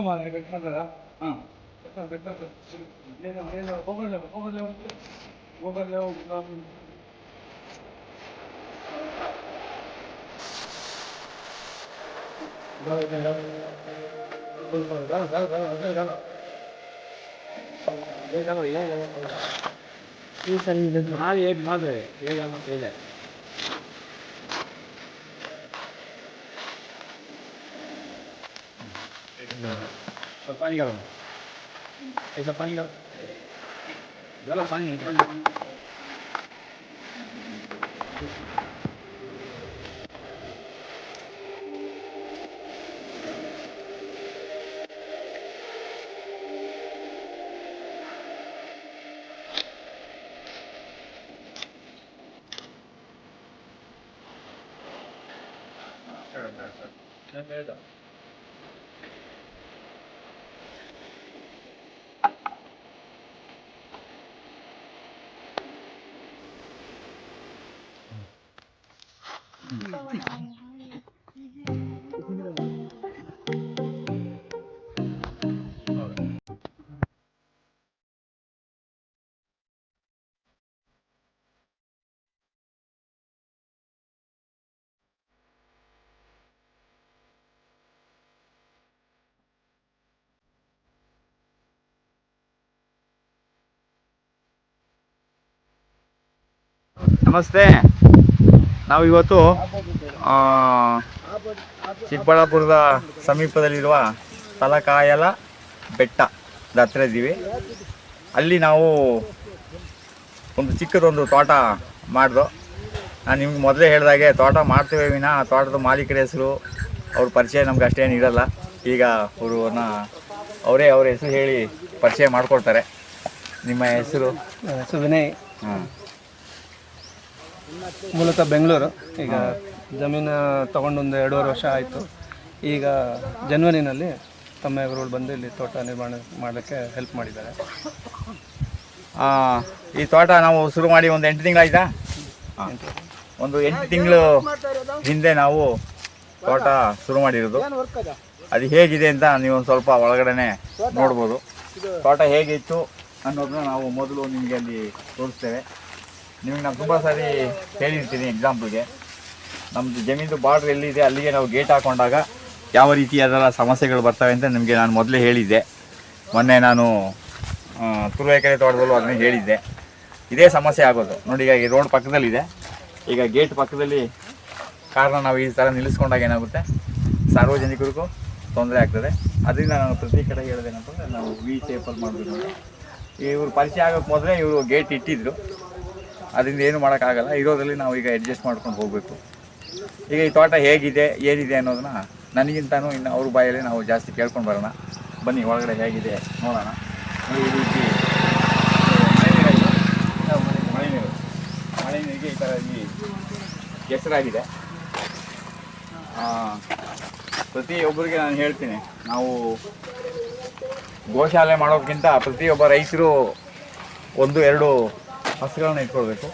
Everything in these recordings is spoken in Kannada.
ಮಾಡ ಕಟ್ ಮಾಡ್ತಾರ ಹಾಂ ಏನು ಏನು ಹೋಗಲ್ಲ ಹೋಗಲ್ಲ ಹೋಗಲ್ಲ ಈ ಸರಿ ಇದು ಮಾಡಿ ಏನು ಮಾಡಿದೆ ಹೇಗ ಅಂತ ಹೇಳಿ पानी pánica. Esa pánica. Yo la pánica. ನಮಸ್ತೆ ನಾವು ಇವತ್ತು ಆ, ಚಿಕ್ಕಬಳ್ಳಾಪುರದ ಸಮೀಪದಲ್ಲಿರುವ ತಲಕಾಯಲ ಬೆಟ್ಟ ಹತ್ರ ಇದ್ದೀವಿ. ಅಲ್ಲಿ ನಾವು ಒಂದು ಚಿಕ್ಕದೊಂದು ತೋಟ ಮಾಡಿದೋ. ನಾನು ನಿಮ್ಗೆ ಮೊದಲೇ ಹೇಳಿದಾಗೆ ತೋಟ ಮಾಡ್ತೇವೆ ವಿನ ಆ ತೋಟದ ಮಾಲೀಕರ ಹೆಸರು ಅವ್ರ ಪರಿಚಯ ನಮ್ಗೆ ಅಷ್ಟೇನು ಇರಲ್ಲ. ಈಗ ಅವ್ರನ್ನ ಅವರೇ ಅವ್ರ ಹೆಸರು ಹೇಳಿ ಪರಿಚಯ ಮಾಡಿಕೊಡ್ತಾರೆ. ನಿಮ್ಮ ಹೆಸರು? ಹೆಸರು ವಿನಯ್. ಹಾಂ. ಮೂಲತಃ ಬೆಂಗಳೂರು. ಈಗ ಜಮೀನು ತಗೊಂಡು ಒಂದು ಎರಡೂವರೆ ವರ್ಷ ಆಯಿತು. ಈಗ ಜನ್ವರಿನಲ್ಲಿ ತಮ್ಮ ಇವರು ಬಂದು ಇಲ್ಲಿ ತೋಟ ನಿರ್ಮಾಣ ಮಾಡೋಕ್ಕೆ ಹೆಲ್ಪ್ ಮಾಡಿದ್ದಾರೆ. ಈ ತೋಟ ನಾವು ಶುರು ಮಾಡಿ ಒಂದು ಎಂಟು ತಿಂಗಳಾಯ್ತಾ? ಒಂದು ಎಂಟು ತಿಂಗಳು ಹಿಂದೆ ನಾವು ತೋಟ ಶುರು ಮಾಡಿರೋದು. ಅದು ಹೇಗಿದೆ ಅಂತ ನೀವು ಸ್ವಲ್ಪ ಒಳಗಡೆನೆ ನೋಡ್ಬೋದು. ತೋಟ ಹೇಗಿತ್ತು ಅನ್ನೋದನ್ನ ನಾವು ಮೊದಲು ನಿಮಗೆ ಅಲ್ಲಿ ತೋರಿಸ್ತೇವೆ. ನಿಮಗೆ ನಾನು ತುಂಬ ಸಾರಿ ಹೇಳಿರ್ತೀನಿ ಎಕ್ಸಾಂಪಲ್ಗೆ ನಮ್ಮದು ಜಮೀನು ಬಾರ್ಡ್ರ್ ಎಲ್ಲಿದೆ ಅಲ್ಲಿಗೆ ನಾವು ಗೇಟ್ ಹಾಕೊಂಡಾಗ ಯಾವ ರೀತಿಯಾದ ಸಮಸ್ಯೆಗಳು ಬರ್ತವೆ ಅಂತ ನಿಮಗೆ ನಾನು ಮೊದಲೇ ಹೇಳಿದ್ದೆ. ಮೊನ್ನೆ ನಾನು ಎಕರೆ ತೋಟದಲ್ಲೂ ಅದನ್ನೇ ಹೇಳಿದ್ದೆ. ಇದೇ ಸಮಸ್ಯೆ ಆಗೋದು. ನೋಡಿ, ಈಗ ರೋಡ್ ಪಕ್ಕದಲ್ಲಿದೆ. ಈಗ ಗೇಟ್ ಪಕ್ಕದಲ್ಲಿ ಕಾರ್ನ ನಾವು ಈ ಥರ ನಿಲ್ಲಿಸ್ಕೊಂಡಾಗ ಏನಾಗುತ್ತೆ? ಸಾರ್ವಜನಿಕರಿಗೂ ತೊಂದರೆ ಆಗ್ತದೆ. ಅದರಿಂದ ನಾನು ಪ್ರತಿ ಕಡೆ ಹೇಳೋದೇನಂತಂದರೆ ನಾವು ವಿ ಶೇಪಲ್ಲಿ ಮಾಡಬೇಕು ಇವರು ಪರಿಚಯ ಆಗೋಕ್ಕೆ ಮೊದಲೇ ಇವರು ಗೇಟ್ ಇಟ್ಟಿದ್ರು. ಅದರಿಂದ ಏನು ಮಾಡೋಕ್ಕಾಗಲ್ಲ. ಇರೋದ್ರಲ್ಲಿ ನಾವು ಈಗ ಅಡ್ಜಸ್ಟ್ ಮಾಡ್ಕೊಂಡು ಹೋಗಬೇಕು. ಈಗ ಈ ತೋಟ ಹೇಗಿದೆ, ಏನಿದೆ ಅನ್ನೋದನ್ನ ನನಗಿಂತನೂ ಇನ್ನು ಅವ್ರ ಬಾಯಲ್ಲಿ ನಾವು ಜಾಸ್ತಿ ಕೇಳ್ಕೊಂಡು ಬರೋಣ. ಬನ್ನಿ, ಒಳಗಡೆ ಹೇಗಿದೆ ನೋಡೋಣ. ಈ ರೀತಿ ಮಳೆ ನೀರು ಈ ಥರ ಈ ಹೆಸರಾಗಿದೆ ಪ್ರತಿಯೊಬ್ಬರಿಗೆ ನಾನು ಹೇಳ್ತೀನಿ, ನಾವು ಗೋಶಾಲೆ ಮಾಡೋಕ್ಕಿಂತ ಪ್ರತಿಯೊಬ್ಬ ರೈತರು ಒಂದು, ಎರಡು ಹಸುಗಳನ್ನ ಇಟ್ಕೊಳ್ಬೇಕು.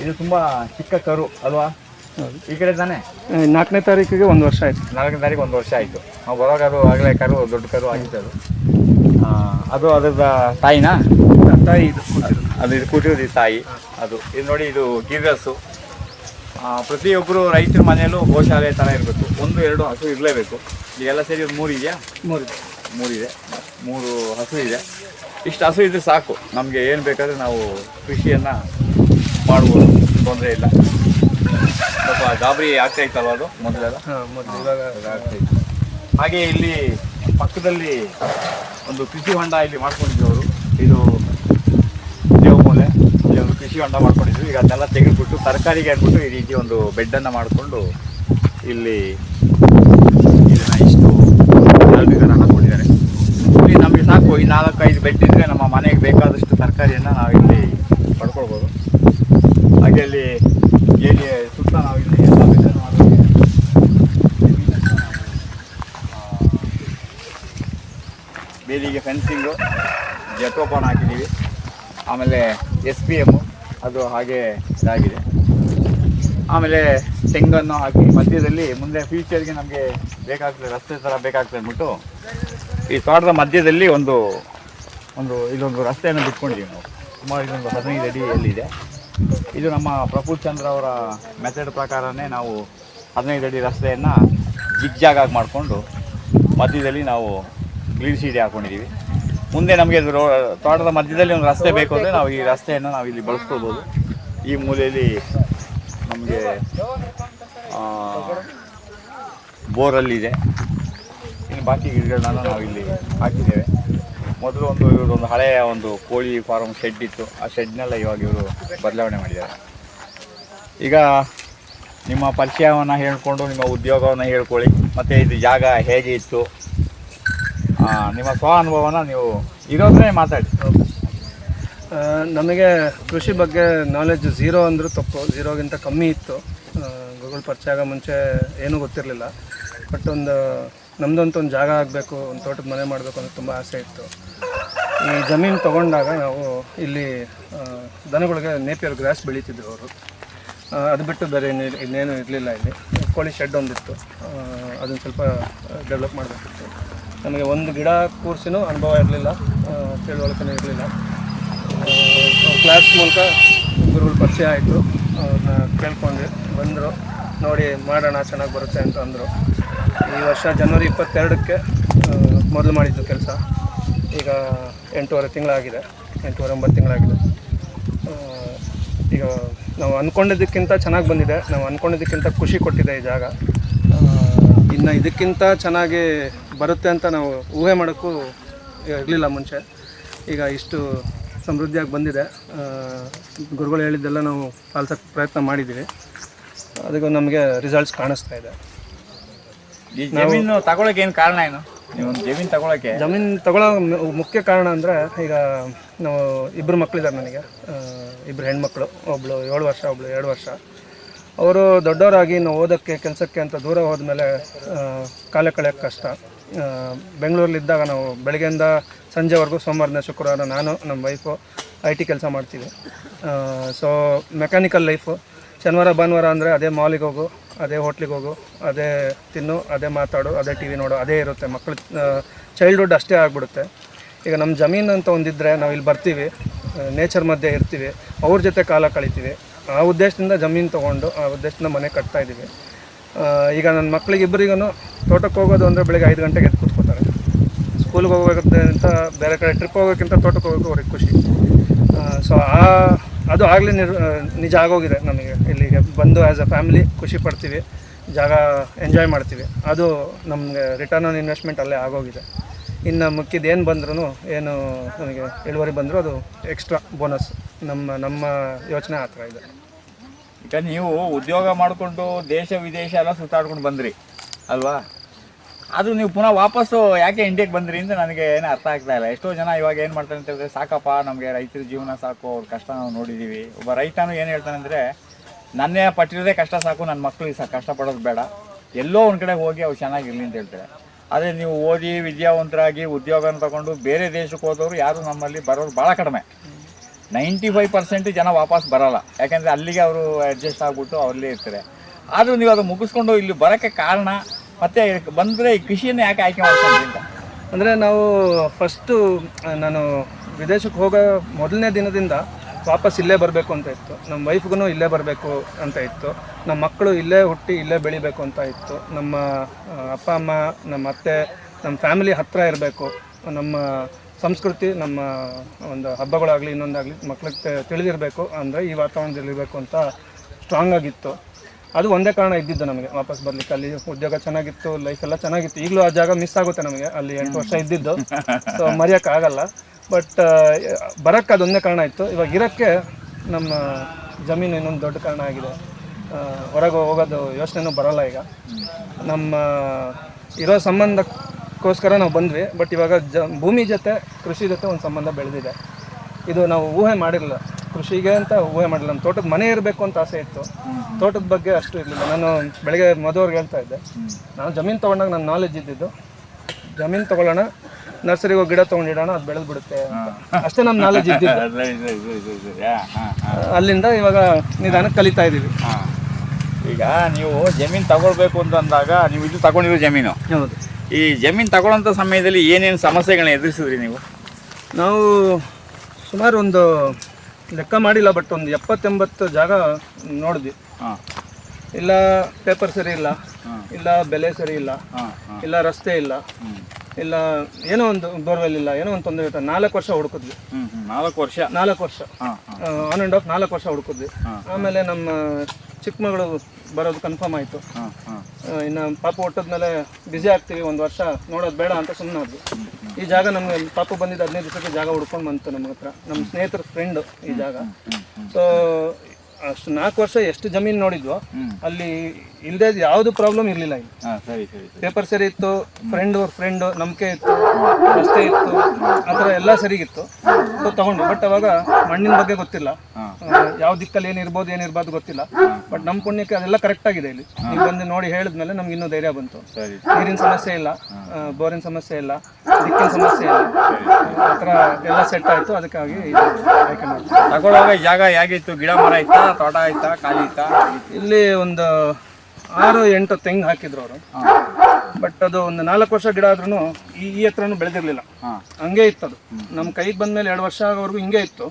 ಇದು ತುಂಬ ಚಿಕ್ಕ ಕರು ಅಲ್ವಾ? ಈ ಕಡೆ ತಾನೆ? ನಾಲ್ಕನೇ ತಾರೀಕಿಗೆ ಒಂದು ವರ್ಷ ಆಯಿತು. ನಾಲ್ಕನೇ ತಾರೀಕು ಒಂದು ವರ್ಷ ಆಯಿತು. ನಾವು ಬರೋ ಅದು ಆಗಲೇ ಕರು ದೊಡ್ಡ ಕರು ಆಗಿತ್ತು ಅದು ಆ, ಅದು ಅದರ ತಾಯಿನಾ? ತಾಯಿ ಇದು ಅದು ಇದು ಕೂಟಿರೋದು ಈ ತಾಯಿ ಅದು. ಇದು ನೋಡಿ ಇದು ಗಿರ್ಗಸ್ಸು. ಆ, ಪ್ರತಿಯೊಬ್ಬರು ರೈತರ ಮನೆಯಲ್ಲೂ ಗೋಶಾಲೆ ಥರ ಇರಬೇಕು. ಒಂದು ಎರಡು ಹಸು ಇರಲೇಬೇಕು. ಈಗೆಲ್ಲ ಸೇರಿ ಒಂದು ಮೂರು ಇದೆಯಾ? ಮೂರಿದೆ ಮೂರಿದೆ ಮೂರು ಹಸು ಇದೆ. ಇಷ್ಟು ಹಸು ಇದ್ದರೆ ಸಾಕು. ನಮಗೆ ಏನು ಬೇಕಾದರೆ ನಾವು ಕೃಷಿಯನ್ನು ಮಾಡ್ಬೋದು. ತೊಂದರೆ ಇಲ್ಲ. ಸ್ವಲ್ಪ ಗಾಬರಿ ಆಗ್ತಾ ಇತ್ತಲ್ವ ಅದು? ಮೊದಲೆಲ್ಲ? ಹಾಗೆ ಇಲ್ಲಿ ಪಕ್ಕದಲ್ಲಿ ಒಂದು ಕೃಷಿ ಹೊಂಡ ಇಲ್ಲಿ ಮಾಡ್ಕೊಂಡಿದ್ರು ಅವರು. ಇದು ದೇವಮೂಲೆ. ಇಲ್ಲಿ ಒಂದು ಕೃಷಿ ಹೊಂಡ ಮಾಡ್ಕೊಂಡಿದ್ರು ಈಗ ಅದನ್ನೆಲ್ಲ ತೆಗೆದುಬಿಟ್ಟು ತರಕಾರಿಗೆ ಅಂದ್ಬಿಟ್ಟು ಈ ರೀತಿ ಒಂದು ಬೆಡ್ಡನ್ನು ಮಾಡಿಕೊಂಡು ಇಲ್ಲಿ ಇದನ್ನು ಇಷ್ಟು ಇದನ್ನು ಹಾಕೊಂಡಿದ್ದಾರೆ. ಇಲ್ಲಿ ನಮಗೆ ಸಾಕು, ಈ ನಾಲ್ಕೈದು ಬೆಟ್ಟಿದ್ರೆ ನಮ್ಮ ಮನೆಗೆ ಬೇಕಾದಷ್ಟು ತರಕಾರಿಯನ್ನು ನಾವು ಇಲ್ಲಿ ಪಡ್ಕೊಳ್ಬೋದು. ಹಾಗೆ ಅಲ್ಲಿ ಇಲ್ಲಿ ಸುತ್ತ ನಾವು ಇಲ್ಲಿ ಎಲ್ಲ ಬೇಲಿಗೆ ಫೆನ್ಸಿಂಗು ಜೆಟ್ರೋಪಾನ್ ಹಾಕಿದ್ದೀವಿ. ಆಮೇಲೆ ಎಸ್ ಪಿ ಎಮ್ಮು, ಅದು ಹಾಗೆ ಇದಾಗಿದೆ. ಆಮೇಲೆ ತೆಂಗನ್ನು ಹಾಕಿ ಮಧ್ಯದಲ್ಲಿ ಮುಂದೆ ಫ್ಯೂಚರ್ಗೆ ನಮಗೆ ಬೇಕಾಗ್ತದೆ, ರಸ್ತೆ ಥರ ಬೇಕಾಗ್ತದೆ ಅಂದ್ಬಿಟ್ಟು ಈ ತೋಟದ ಮಧ್ಯದಲ್ಲಿ ಒಂದು ಒಂದು ಇಲ್ಲೊಂದು ರಸ್ತೆಯನ್ನು ಬಿಟ್ಕೊಂಡಿದ್ದೀವಿ ನಾವು. ಸುಮಾರು ಇದೊಂದು ಹದಿನೈದು ಅಡಿಯಲ್ಲಿದೆ ಇದು. ನಮ್ಮ ಪ್ರಫುಲ್ ಚಂದ್ರ ಅವರ ಮೆಥಡ್ ಪ್ರಕಾರನೇ ನಾವು ಹದಿನೈದು ಅಡಿ ರಸ್ತೆಯನ್ನು ಜಿಗ್ಜಾಗಾಗಿ ಮಾಡಿಕೊಂಡು ಮಧ್ಯದಲ್ಲಿ ನಾವು ಗ್ರೀನ್ ಸೀಡಿ ಹಾಕ್ಕೊಂಡಿದ್ದೀವಿ ಮುಂದೆ ನಮಗೆ ರೋ, ತೋಟದ ಮಧ್ಯದಲ್ಲಿ ಒಂದು ರಸ್ತೆ ಬೇಕು ಅಂದರೆ ನಾವು ಈ ರಸ್ತೆಯನ್ನು ನಾವು ಇಲ್ಲಿ ಬಳಸ್ಕೋಬೋದು ಈ ಮೂಲೆಯಲ್ಲಿ ನಮಗೆ ಬೋರಲ್ಲಿದೆ. ಇನ್ನು ಬಾಕಿ ಗಿಡಗಳನ್ನ ನಾವು ಇಲ್ಲಿ ಹಾಕಿದ್ದೇವೆ. ಮೊದಲು ಒಂದು ಇವರೊಂದು ಹಳೆಯ ಒಂದು ಕೋಳಿ ಫಾರ್ಮ್ ಶೆಡ್ ಇತ್ತು. ಆ ಶೆಡ್ನೆಲ್ಲ ಇವಾಗ ಇವರು ಬದಲಾವಣೆ ಮಾಡಿದ್ದಾರೆ. ಈಗ ನಿಮ್ಮ ಪರಿಚಯವನ್ನು ಹೇಳಿಕೊಂಡು, ನಿಮ್ಮ ಉದ್ಯೋಗವನ್ನು ಹೇಳ್ಕೊಳ್ಳಿ. ಮತ್ತು ಇದು ಜಾಗ ಹೇಗೆ ಇತ್ತು? ನಿಮ್ಮ ಸ್ವ ಅನುಭವನ ನೀವು ಇರೋದ್ರೆ ಮಾತಾಡಿ. ನಮಗೆ ಕೃಷಿ ಬಗ್ಗೆ ನಾಲೆಜ್ ಝೀರೋ ಅಂದರೂ ತಪ್ಪು. ಝೀರೋಗಿಂತ ಕಮ್ಮಿ ಇತ್ತು. ಗೂಗಲ್ ಪರಿಚಯ ಆಗೋ ಮುಂಚೆ ಏನೂ ಗೊತ್ತಿರಲಿಲ್ಲ. ಬಟ್ ಒಂದು ನಮ್ಮದಂತ ಒಂದು ಜಾಗ ಆಗಬೇಕು, ಒಂದು ತೋಟದ ಮನೆ ಮಾಡಬೇಕು ಅಂತ ತುಂಬ ಆಸೆ ಇತ್ತು. ಈ ಜಮೀನು ತೊಗೊಂಡಾಗ ನಾವು ಇಲ್ಲಿ ದನಗಳಿಗೆ ನೇಪಿಯರ್ ಗ್ರಾಸ್ ಬೆಳೀತಿದ್ರು ಅವರು. ಅದು ಬಿಟ್ಟು ಬೇರೆ ಏನು ಇನ್ನೇನು ಇರಲಿಲ್ಲ ಇಲ್ಲಿ. ಕೋಳಿ ಶೆಡ್ ಒಂದಿತ್ತು. ಅದನ್ನು ಸ್ವಲ್ಪ ಡೆವಲಪ್ ಮಾಡಬೇಕಿತ್ತು. ನಮಗೆ ಒಂದು ಗಿಡ ಕೂರ್ಸಿನೂ ಅನುಭವ ಇರಲಿಲ್ಲ. ತಿಳುವಳಿಕೆನೂ ಇರಲಿಲ್ಲ. ಕ್ಲಾಸ್ ಮೂಲಕ ಗುರುಗಳು ಪರಿಚಯ ಆಯಿತು. ಅವ್ರನ್ನ ಕೇಳ್ಕೊಂಡ್ವಿ ಬಂದರು. ನೋಡಿ, ಮಾಡೋಣ, ಚೆನ್ನಾಗಿ ಬರುತ್ತೆ ಅಂತ ಅಂದರು. ಈ ವರ್ಷ ಜನವರಿ ಇಪ್ಪತ್ತೆರಡಕ್ಕೆ ಮೊದಲು ಮಾಡಿದ್ದು ಕೆಲಸ. ಈಗ ಎಂಟೂವರೆ ತಿಂಗಳಾಗಿದೆ. ಎಂಟೂವರೆ, ಒಂಬತ್ತು ತಿಂಗಳಾಗಿದೆ. ಈಗ ನಾವು ಅಂದ್ಕೊಂಡಿದ್ದಕ್ಕಿಂತ ಚೆನ್ನಾಗಿ ಬಂದಿದೆ. ನಾವು ಅಂದ್ಕೊಂಡಿದ್ದಕ್ಕಿಂತ ಖುಷಿ ಕೊಟ್ಟಿದೆ ಈ ಜಾಗ. ಇನ್ನು ಇದಕ್ಕಿಂತ ಚೆನ್ನಾಗಿ ಬರುತ್ತೆ ಅಂತ ನಾವು ಊಹೆ ಮಾಡೋಕ್ಕೂ ಇರಲಿಲ್ಲ ಮುಂಚೆ. ಈಗ ಇಷ್ಟು ಸಮೃದ್ಧಿಯಾಗಿ ಬಂದಿದೆ. ಗುರುಗಳು ಹೇಳಿದ್ದೆಲ್ಲ ನಾವು ಪಾಲಿಸೋಕ್ಕೆ ಪ್ರಯತ್ನ ಮಾಡಿದ್ದೀವಿ. ಅದಕ್ಕೆ ನಮಗೆ ರಿಸಲ್ಟ್ಸ್ ಕಾಣಿಸ್ತಾ ಇದೆ. ಈ ಜಮೀನು ತಗೊಳಕ್ಕೆ ಏನು ಕಾರಣ ಏನು? ನೀವು ಜಮೀನು ತಗೊಳಕ್ಕೆ ಜಮೀನು ತಗೊಳ್ಳೋ ಮುಖ್ಯ ಕಾರಣ ಅಂದರೆ ಈಗ ನಾವು ಇಬ್ಬರು ಮಕ್ಕಳಿದ್ದಾರೆ ನನಗೆ. ಇಬ್ಬರು ಹೆಣ್ಮಕ್ಳು ಒಬ್ಬಳು ಏಳು ವರ್ಷ ಒಬ್ಬಳು ಎರಡು ವರ್ಷ. ಅವರು ದೊಡ್ಡವರಾಗಿ ನಾವು ಓದೋಕ್ಕೆ ಕೆಲಸಕ್ಕೆ ಅಂತ ದೂರ ಹೋದ್ಮೇಲೆ ಮೇಲೆ ಕಾಲ ಕಳೆಯೋಕ್ಕೆ ಕಷ್ಟ. ಬೆಂಗಳೂರಲ್ಲಿದ್ದಾಗ ನಾವು ಬೆಳಗ್ಗೆಯಿಂದ ಸಂಜೆವರೆಗೂ ಸೋಮವಾರದಿಂದ ಶುಕ್ರವಾರ ನಾನು, ನಮ್ಮ ವೈಫು ಐ ಟಿ ಕೆಲಸ ಮಾಡ್ತೀವಿ. ಸೊ ಮೆಕ್ಯಾನಿಕಲ್ ಲೈಫು ಶನಿವಾರ, ಭಾನುವಾರ ಅಂದರೆ ಅದೇ ಮಾಲಿಗೆ ಹೋಗು, ಅದೇ ಹೋಟ್ಲಿಗೆ ಹೋಗು, ಅದೇ ತಿನ್ನು, ಅದೇ ಮಾತಾಡು, ಅದೇ ಟಿ ವಿ ನೋಡು, ಅದೇ ಇರುತ್ತೆ. ಮಕ್ಕಳು ಚೈಲ್ಡ್ಹುಡ್ ಅಷ್ಟೇ ಆಗಿಬಿಡುತ್ತೆ. ಈಗ ನಮ್ಮ ಜಮೀನು ಅಂತ ಒಂದಿದ್ದರೆ ನಾವು ಇಲ್ಲಿ ಬರ್ತೀವಿ ನೇಚರ್ ಮಧ್ಯೆ ಇರ್ತೀವಿ, ಅವ್ರ ಜೊತೆ ಕಾಲ ಕಳಿತೀವಿ. ಆ ಉದ್ದೇಶದಿಂದ ಜಮೀನು ತೊಗೊಂಡು, ಆ ಉದ್ದೇಶದಿಂದ ಮನೆ ಕಟ್ತಾ ಇದ್ದೀವಿ ಈಗ ನನ್ನ ಮಕ್ಕಳಿಗೆ ಇಬ್ಬರಿಗೂ ತೋಟಕ್ಕೆ ಹೋಗೋದು ಅಂದರೆ ಬೆಳಗ್ಗೆ ಐದು ಗಂಟೆಗೆ ಎದ್ದು ಕೂತ್ಕೋತಾರೆ ಸ್ಕೂಲ್ಗೆ ಹೋಗೋಕ್ಕೆ ಅಂತ ಬೇರೆ ಕಡೆ ಟ್ರಿಪ್ ಹೋಗೋಕ್ಕಿಂತ ತೋಟಕ್ಕೆ ಹೋಗೋಕೆ ಅವ್ರಿಗೆ ಖುಷಿ. ಸೊ ಆ, ಅದು ಆಗಲೇ ನಿರ್ ನಿಜ ಆಗೋಗಿದೆ ನಮಗೆ. ಇಲ್ಲಿಗೆ ಬಂದು ಆ್ಯಸ್ ಅ ಫ್ಯಾಮಿಲಿ ಖುಷಿ ಪಡ್ತೀವಿ, ಜಾಗ ಎಂಜಾಯ್ ಮಾಡ್ತೀವಿ. ಅದು ನಮಗೆ ರಿಟರ್ನ್ ಆನ್ ಇನ್ವೆಸ್ಟ್ಮೆಂಟ್ ಅಲ್ಲೇ ಆಗೋಗಿದೆ. ಇನ್ನು ಮುಖ್ಯದ ಏನು ಬಂದ್ರೂ ಏನು ನಮಗೆ ಇಳುವರಿ ಬಂದರೂ ಅದು ಎಕ್ಸ್ಟ್ರಾ ಬೋನಸ್ ನಮ್ಮ ನಮ್ಮ ಯೋಚನೆ ಆ ಥರ ಇದೆ. ಈಗ ನೀವು ಉದ್ಯೋಗ ಮಾಡಿಕೊಂಡು ದೇಶ ವಿದೇಶ ಎಲ್ಲ ಸುತ್ತಾಡ್ಕೊಂಡು ಬಂದ್ರಿ, ಅಲ್ವಾ? ಅದು ನೀವು ಪುನಃ ವಾಪಸ್ಸು ಯಾಕೆ ಇಂಡಿಯಾಗೆ ಬಂದ್ರಿ ಅಂತ ನನಗೆ ಏನು ಅರ್ಥ ಆಗ್ತಾ ಇಲ್ಲ. ಎಷ್ಟೋ ಜನ ಇವಾಗ ಏನು ಮಾಡ್ತಾರೆ ಅಂತ ಹೇಳಿದ್ರೆ, ಸಾಕಪ್ಪ, ನಮಗೆ ರೈತರ ಜೀವನ ಸಾಕು, ಅವ್ರ ಕಷ್ಟ ನಾವು ನೋಡಿದ್ದೀವಿ ಒಬ್ಬ ರೈತನು ಏನು ಹೇಳ್ತಾನೆ ಅಂದರೆ, ನನ್ನೇ ಪಟ್ಟಿರೋದೇ ಕಷ್ಟ ಸಾಕು ನನ್ನ ಮಕ್ಕಳಿಗೆ ಸಹ ಕಷ್ಟಪಡೋದು ಬೇಡ. ಎಲ್ಲೋ ಒಂದು ಕಡೆ ಹೋಗಿ ಅವ್ರು ಚೆನ್ನಾಗಿರಲಿ ಅಂತ ಹೇಳ್ತಾರೆ. ಆದರೆ ನೀವು ಓದಿ ವಿದ್ಯಾವಂತರಾಗಿ ಉದ್ಯೋಗನ ತಗೊಂಡು ಬೇರೆ ದೇಶಕ್ಕೆ ಹೋದವರು ಯಾರು ನಮ್ಮಲ್ಲಿ ಬರೋರು ಭಾಳ ಕಡಿಮೆ. ನೈಂಟಿ ಫೈವ್ ಪರ್ಸೆಂಟ್ ಜನ ವಾಪಸ್ ಬರಲ್ಲ. ಯಾಕೆಂದರೆ ಅಲ್ಲಿಗೆ ಅವರು ಅಡ್ಜಸ್ಟ್ ಆಗಿಬಿಟ್ಟು ಅವರಲ್ಲೇ ಇರ್ತಾರೆ. ಆದರೂ ನೀವು ಅದು ಮುಗಿಸ್ಕೊಂಡು ಇಲ್ಲಿ ಬರೋಕ್ಕೆ ಕಾರಣ ಮತ್ತೆ ಬಂದರೆ ಈ ಕೃಷಿಯನ್ನು ಯಾಕೆ ಆಯ್ಕೆ ಮಾಡ್ಕೊಂಡ್ರಿ ಅಂತ? ಅಂದರೆ ನಾವು ಫಸ್ಟು ನಾನು ವಿದೇಶಕ್ಕೆ ಹೋಗೋ ಮೊದಲನೇ ದಿನದಿಂದ ವಾಪಸ್ ಇಲ್ಲೇ ಬರಬೇಕು ಅಂತ ಇತ್ತು. ನಮ್ಮ ವೈಫ್ಗೂ ಇಲ್ಲೇ ಬರಬೇಕು ಅಂತ ಇತ್ತು. ನಮ್ಮ ಮಕ್ಕಳು ಇಲ್ಲೇ ಹುಟ್ಟಿ ಇಲ್ಲೇ ಬೆಳಿಬೇಕು ಅಂತ ಇತ್ತು. ನಮ್ಮ ಅಪ್ಪ, ಅಮ್ಮ, ನಮ್ಮ ಅತ್ತೆ, ನಮ್ಮ ಫ್ಯಾಮಿಲಿ ಹತ್ತಿರ ಇರಬೇಕು. ನಮ್ಮ ಸಂಸ್ಕೃತಿ ನಮ್ಮ ಒಂದು ಹಬ್ಬಗಳಾಗಲಿ, ಇನ್ನೊಂದಾಗಲಿ ಮಕ್ಳಿಗೆ ತಿಳಿದಿರಬೇಕು ಅಂದರೆ ಈ ವಾತಾವರಣದಲ್ಲಿರಬೇಕು ಅಂತ ಸ್ಟ್ರಾಂಗ್ ಆಗಿತ್ತು. ಅದು ಒಂದೇ ಕಾರಣ ಇದ್ದಿದ್ದು ನಮಗೆ. ವಾಪಸ್ ಬರ್ಲಿಕ್ಕೆ ಅಲ್ಲಿ ಉದ್ಯೋಗ ಚೆನ್ನಾಗಿತ್ತು ಲೈಫ್ ಎಲ್ಲ ಚೆನ್ನಾಗಿತ್ತು. ಈಗಲೂ ಆ ಜಾಗ ಮಿಸ್ ಆಗುತ್ತೆ ನಮಗೆ. ಅಲ್ಲಿ ಎಂಟು ವರ್ಷ ಇದ್ದಿದ್ದು. ಸೊ ಮರೆಯೋಕ್ಕಾಗಲ್ಲ ಬಟ್ ಬರೋಕ್ಕೆ ಅದೊಂದೇ ಕಾರಣ ಇತ್ತು. ಇವಾಗ ಇರೋಕ್ಕೆ ನಮ್ಮ ಜಮೀನು ಇನ್ನೊಂದು ದೊಡ್ಡ ಕಾರಣ ಆಗಿದೆ. ಹೊರಗೆ ಹೋಗೋದು ಯೋಚನೆನೂ ಬರೋಲ್ಲ ಈಗ. ನಮ್ಮ, ಇರೋ ಸಂಬಂಧಕ್ಕೋಸ್ಕರ ನಾವು ಬಂದ್ವಿ. ಬಟ್ ಇವಾಗ ಜ ಭೂಮಿ ಜೊತೆ ಕೃಷಿ ಜೊತೆ ಒಂದು ಸಂಬಂಧ ಬೆಳೆದಿದೆ. ಇದು ನಾವು ಊಹೆ ಮಾಡಿರಲಿಲ್ಲ. ಕೃಷಿಗೆ ಅಂತ ಊಹೆ ಮಾಡಿಲ್ಲ. ನಮ್ಮ ತೋಟದ ಮನೆ ಇರಬೇಕು ಅಂತ ಆಸೆ ಇತ್ತು. ತೋಟದ ಬಗ್ಗೆ ಅಷ್ಟು ಇರಲಿಲ್ಲ. ನಾನು ಬೆಳಗ್ಗೆ ಮದುವ್ರಿಗೆ ಹೇಳ್ತಾ ಇದ್ದೆ. ನಾನು ಜಮೀನು ತೊಗೊಂಡಾಗ ನನ್ನ ನಾಲೆಜ್ ಇದ್ದಿದ್ದು ಜಮೀನು ತೊಗೊಳ್ಳೋಣ ನರ್ಸರಿಗೆ ಹೋಗಿ ಗಿಡ ತೊಗೊಂಡಿಡೋಣ ಅದು ಬೆಳೆದು ಬಿಡುತ್ತೆ ಅಷ್ಟೇ ನಮ್ಮ ನಾಲೆಜ್ ಇದ್ದಿದ್ದು. ಅಲ್ಲಿಂದ ಇವಾಗ ನಿಧಾನಕ್ಕೆ ಕಲಿತಾ ಇದ್ದೀವಿ ಈಗ ನೀವು ಜಮೀನು ತಗೊಳ್ಬೇಕು ಅಂತ ಅಂದಾಗ ನೀವು ಇದು ತಗೊಂಡಿರೋ ಜಮೀನು. ಹೌದು. ಈ ಜಮೀನು ತಗೊಳ್ಳೋಂಥ ಸಮಯದಲ್ಲಿ ಏನೇನು ಸಮಸ್ಯೆಗಳನ್ನ ಎದುರಿಸಿದ್ರಿ ನೀವು? ನಾವು ಸುಮಾರು ಒಂದು ಲೆಕ್ಕ ಮಾಡಿಲ್ಲ ಬಟ್ ಒಂದು ಎಪ್ಪತ್ತೆಂಬತ್ತು ಜಾಗ ನೋಡಿದ್ವಿ. ಹಾಂ. ಇಲ್ಲ ಪೇಪರ್ ಸರಿ ಇಲ್ಲ ಇಲ್ಲ ಬೆಲೆ ಸರಿ ಇಲ್ಲ ಇಲ್ಲ ರಸ್ತೆ ಇಲ್ಲ ಇಲ್ಲ ಏನೋ ಒಂದು ಬೋರ್ವೆಲ್ ಇಲ್ಲ ಏನೋ ಒಂದು ತೊಂದರೆ ಇರ್ತದೆ ನಾಲ್ಕು ವರ್ಷ ಹುಡುಕಿದ್ವಿ. ನಾಲ್ಕು ವರ್ಷ? ನಾಲ್ಕು ವರ್ಷ. ಆನ್ ಆ್ಯಂಡ್ ಆಫ್ ನಾಲ್ಕು ವರ್ಷ ಹುಡುಕಿದ್ವಿ. ಆಮೇಲೆ ನಮ್ಮ ಚಿಕ್ಕ ಮಗಳು ಬರೋದು ಕನ್ಫರ್ಮ್ ಆಯಿತು. ಇನ್ನು ಪಾಪ ಹುಟ್ಟಿದ್ಮೇಲೆ ಬ್ಯುಸಿ ಆಗ್ತೀವಿ ಒಂದು ವರ್ಷ ನೋಡೋದು ಬೇಡ ಅಂತ ಸುಮ್ಮನೆ ಆದ್ವಿ ಈ ಜಾಗ ನಮಗೆ ಪಾಪ ಬಂದಿದ್ದು ಹದಿನೈದು ದಿವಸಕ್ಕೆ ಜಾಗ ಹುಡ್ಕೊಂಡು ಬಂತು ನಮ್ಮ ಹತ್ರ. ನಮ್ಮ ಸ್ನೇಹಿತರ ಫ್ರೆಂಡ್ ಈ ಜಾಗ. ಸೊ ಅಷ್ಟು ನಾಲ್ಕು ವರ್ಷ ಎಷ್ಟು ಜಮೀನು ನೋಡಿದ್ವೋ ಅಲ್ಲಿ ಇಲ್ಲದೆ ಯಾವುದು ಪ್ರಾಬ್ಲಮ್ ಇರಲಿಲ್ಲ ಇಲ್ಲಿ. ಹಾಂ ಸರಿ ಸರಿ ಸರಿ. ಪೇಪರ್ ಸರಿ ಇತ್ತು ಫ್ರೆಂಡ್ ಫ್ರೆಂಡ್ ನಂಬಿಕೆ ಇತ್ತು ರಸ್ತೆ ಇತ್ತು ಆ ಥರ ಎಲ್ಲ ಸರಿಗಿತ್ತು ಸೊ ತಗೊಂಡು ಬಟ್ ಅವಾಗ ಮಣ್ಣಿನ ಬಗ್ಗೆ ಗೊತ್ತಿಲ್ಲ. ಆ, ಯಾವ ದಿಕ್ಕಲ್ಲಿ ಏನಿರ್ಬೋದು ಏನಿರ್ಬಾರ್ದು ಗೊತ್ತಿಲ್ಲ. ಬಟ್ ನಮ್ಮ ಪುಣ್ಯಕ್ಕೆ ಅದೆಲ್ಲ ಕರೆಕ್ಟ್ ಆಗಿದೆ ಇಲ್ಲಿ. ನೀವು ಬಂದು ನೋಡಿ ಹೇಳಿದ್ಮೇಲೆ ನಮ್ಗೆ ಇನ್ನೂ ಧೈರ್ಯ ಬಂತು. ಸರಿ. ನೀರಿನ ಸಮಸ್ಯೆ ಇಲ್ಲ. ಆ, ಬೋರಿನ ಸಮಸ್ಯೆ ಇಲ್ಲ. ದಿಕ್ಕಿನ ಸಮಸ್ಯೆ ಇಲ್ಲ. ಆ ಥರ ಎಲ್ಲ ಸೆಟ್ ಆಯಿತು. ಅದಕ್ಕಾಗಿ ಇದು ಆಯ್ಕೆ ಮಾಡ್ತೀವಿ. ತಗೊಳ್ಳುವಾಗ ಜಾಗ ಹೇಗಿತ್ತು? ಗಿಡ ಮರ ಇತ್ತಾ? ತೋಟ ಆಯ್ತಾ ಖಾಲಿ ಆಯ್ತಾ ಇಲ್ಲಿ ಒಂದು ಆರು ಎಂಟು ತೆಂಗು ಹಾಕಿದ್ರು ಅವರು. ಬಟ್ ಅದು ಒಂದು ನಾಲ್ಕು ವರ್ಷ ಗಿಡ ಆದ್ರೂ ಈ ಈ ಹತ್ರನೂ ಬೆಳೆದಿರಲಿಲ್ಲ. ಹಂಗೆ ಇತ್ತು ಅದು ನಮ್ಮ ಕೈಗೆ ಬಂದ್ಮೇಲೆ ಎರಡು ವರ್ಷ ಆಗೋವರೆಗೂ ಹಿಂಗೆ ಇತ್ತು.